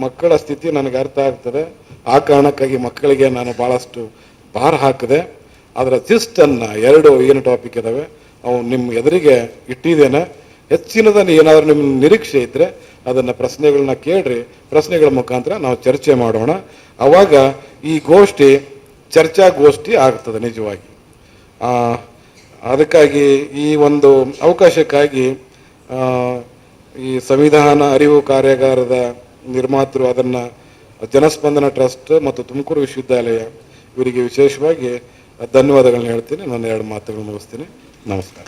ಮಕ್ಕಳ ಸ್ಥಿತಿ ನನಗೆ ಅರ್ಥ ಆಗ್ತದೆ. ಆ ಕಾರಣಕ್ಕಾಗಿ ಮಕ್ಕಳಿಗೆ ನಾನು ಭಾಳಷ್ಟು ಭಾರ ಹಾಕಿದೆ. ಅದರ ಜಿಸ್ಟನ್ನು ಎರಡು ಏನು ಟಾಪಿಕ್ ಇದ್ದಾವೆ ಅವು ನಿಮ್ಮ ಎದುರಿಗೆ ಇಟ್ಟಿದ್ದೇನೆ. ಹೆಚ್ಚಿನದನ್ನು ಏನಾದರೂ ನಿಮ್ಮ ನಿರೀಕ್ಷೆ ಇದ್ದರೆ ಅದನ್ನು ಪ್ರಶ್ನೆಗಳನ್ನ ಕೇಳ್ರಿ. ಪ್ರಶ್ನೆಗಳ ಮುಖಾಂತರ ನಾವು ಚರ್ಚೆ ಮಾಡೋಣ. ಆವಾಗ ಈ ಗೋಷ್ಠಿ ಚರ್ಚಾಗೋಷ್ಠಿ ಆಗ್ತದೆ ನಿಜವಾಗಿ. ಅದಕ್ಕಾಗಿ ಈ ಒಂದು ಅವಕಾಶಕ್ಕಾಗಿ ಈ ಸಂವಿಧಾನ ಅರಿವು ಕಾರ್ಯಾಗಾರದ ನಿರ್ಮಾತೃ ಅದನ್ನು ಜನಸ್ಪಂದನ ಟ್ರಸ್ಟ್ ಮತ್ತು ತುಮಕೂರು ವಿಶ್ವವಿದ್ಯಾಲಯ ಇವರಿಗೆ ವಿಶೇಷವಾಗಿ ಧನ್ಯವಾದಗಳನ್ನ ಹೇಳ್ತೀನಿ. ನಾನು ಎರಡು ಮಾತುಗಳನ್ನು ಮುಗಿಸ್ತೀನಿ. ನಮಸ್ಕಾರ.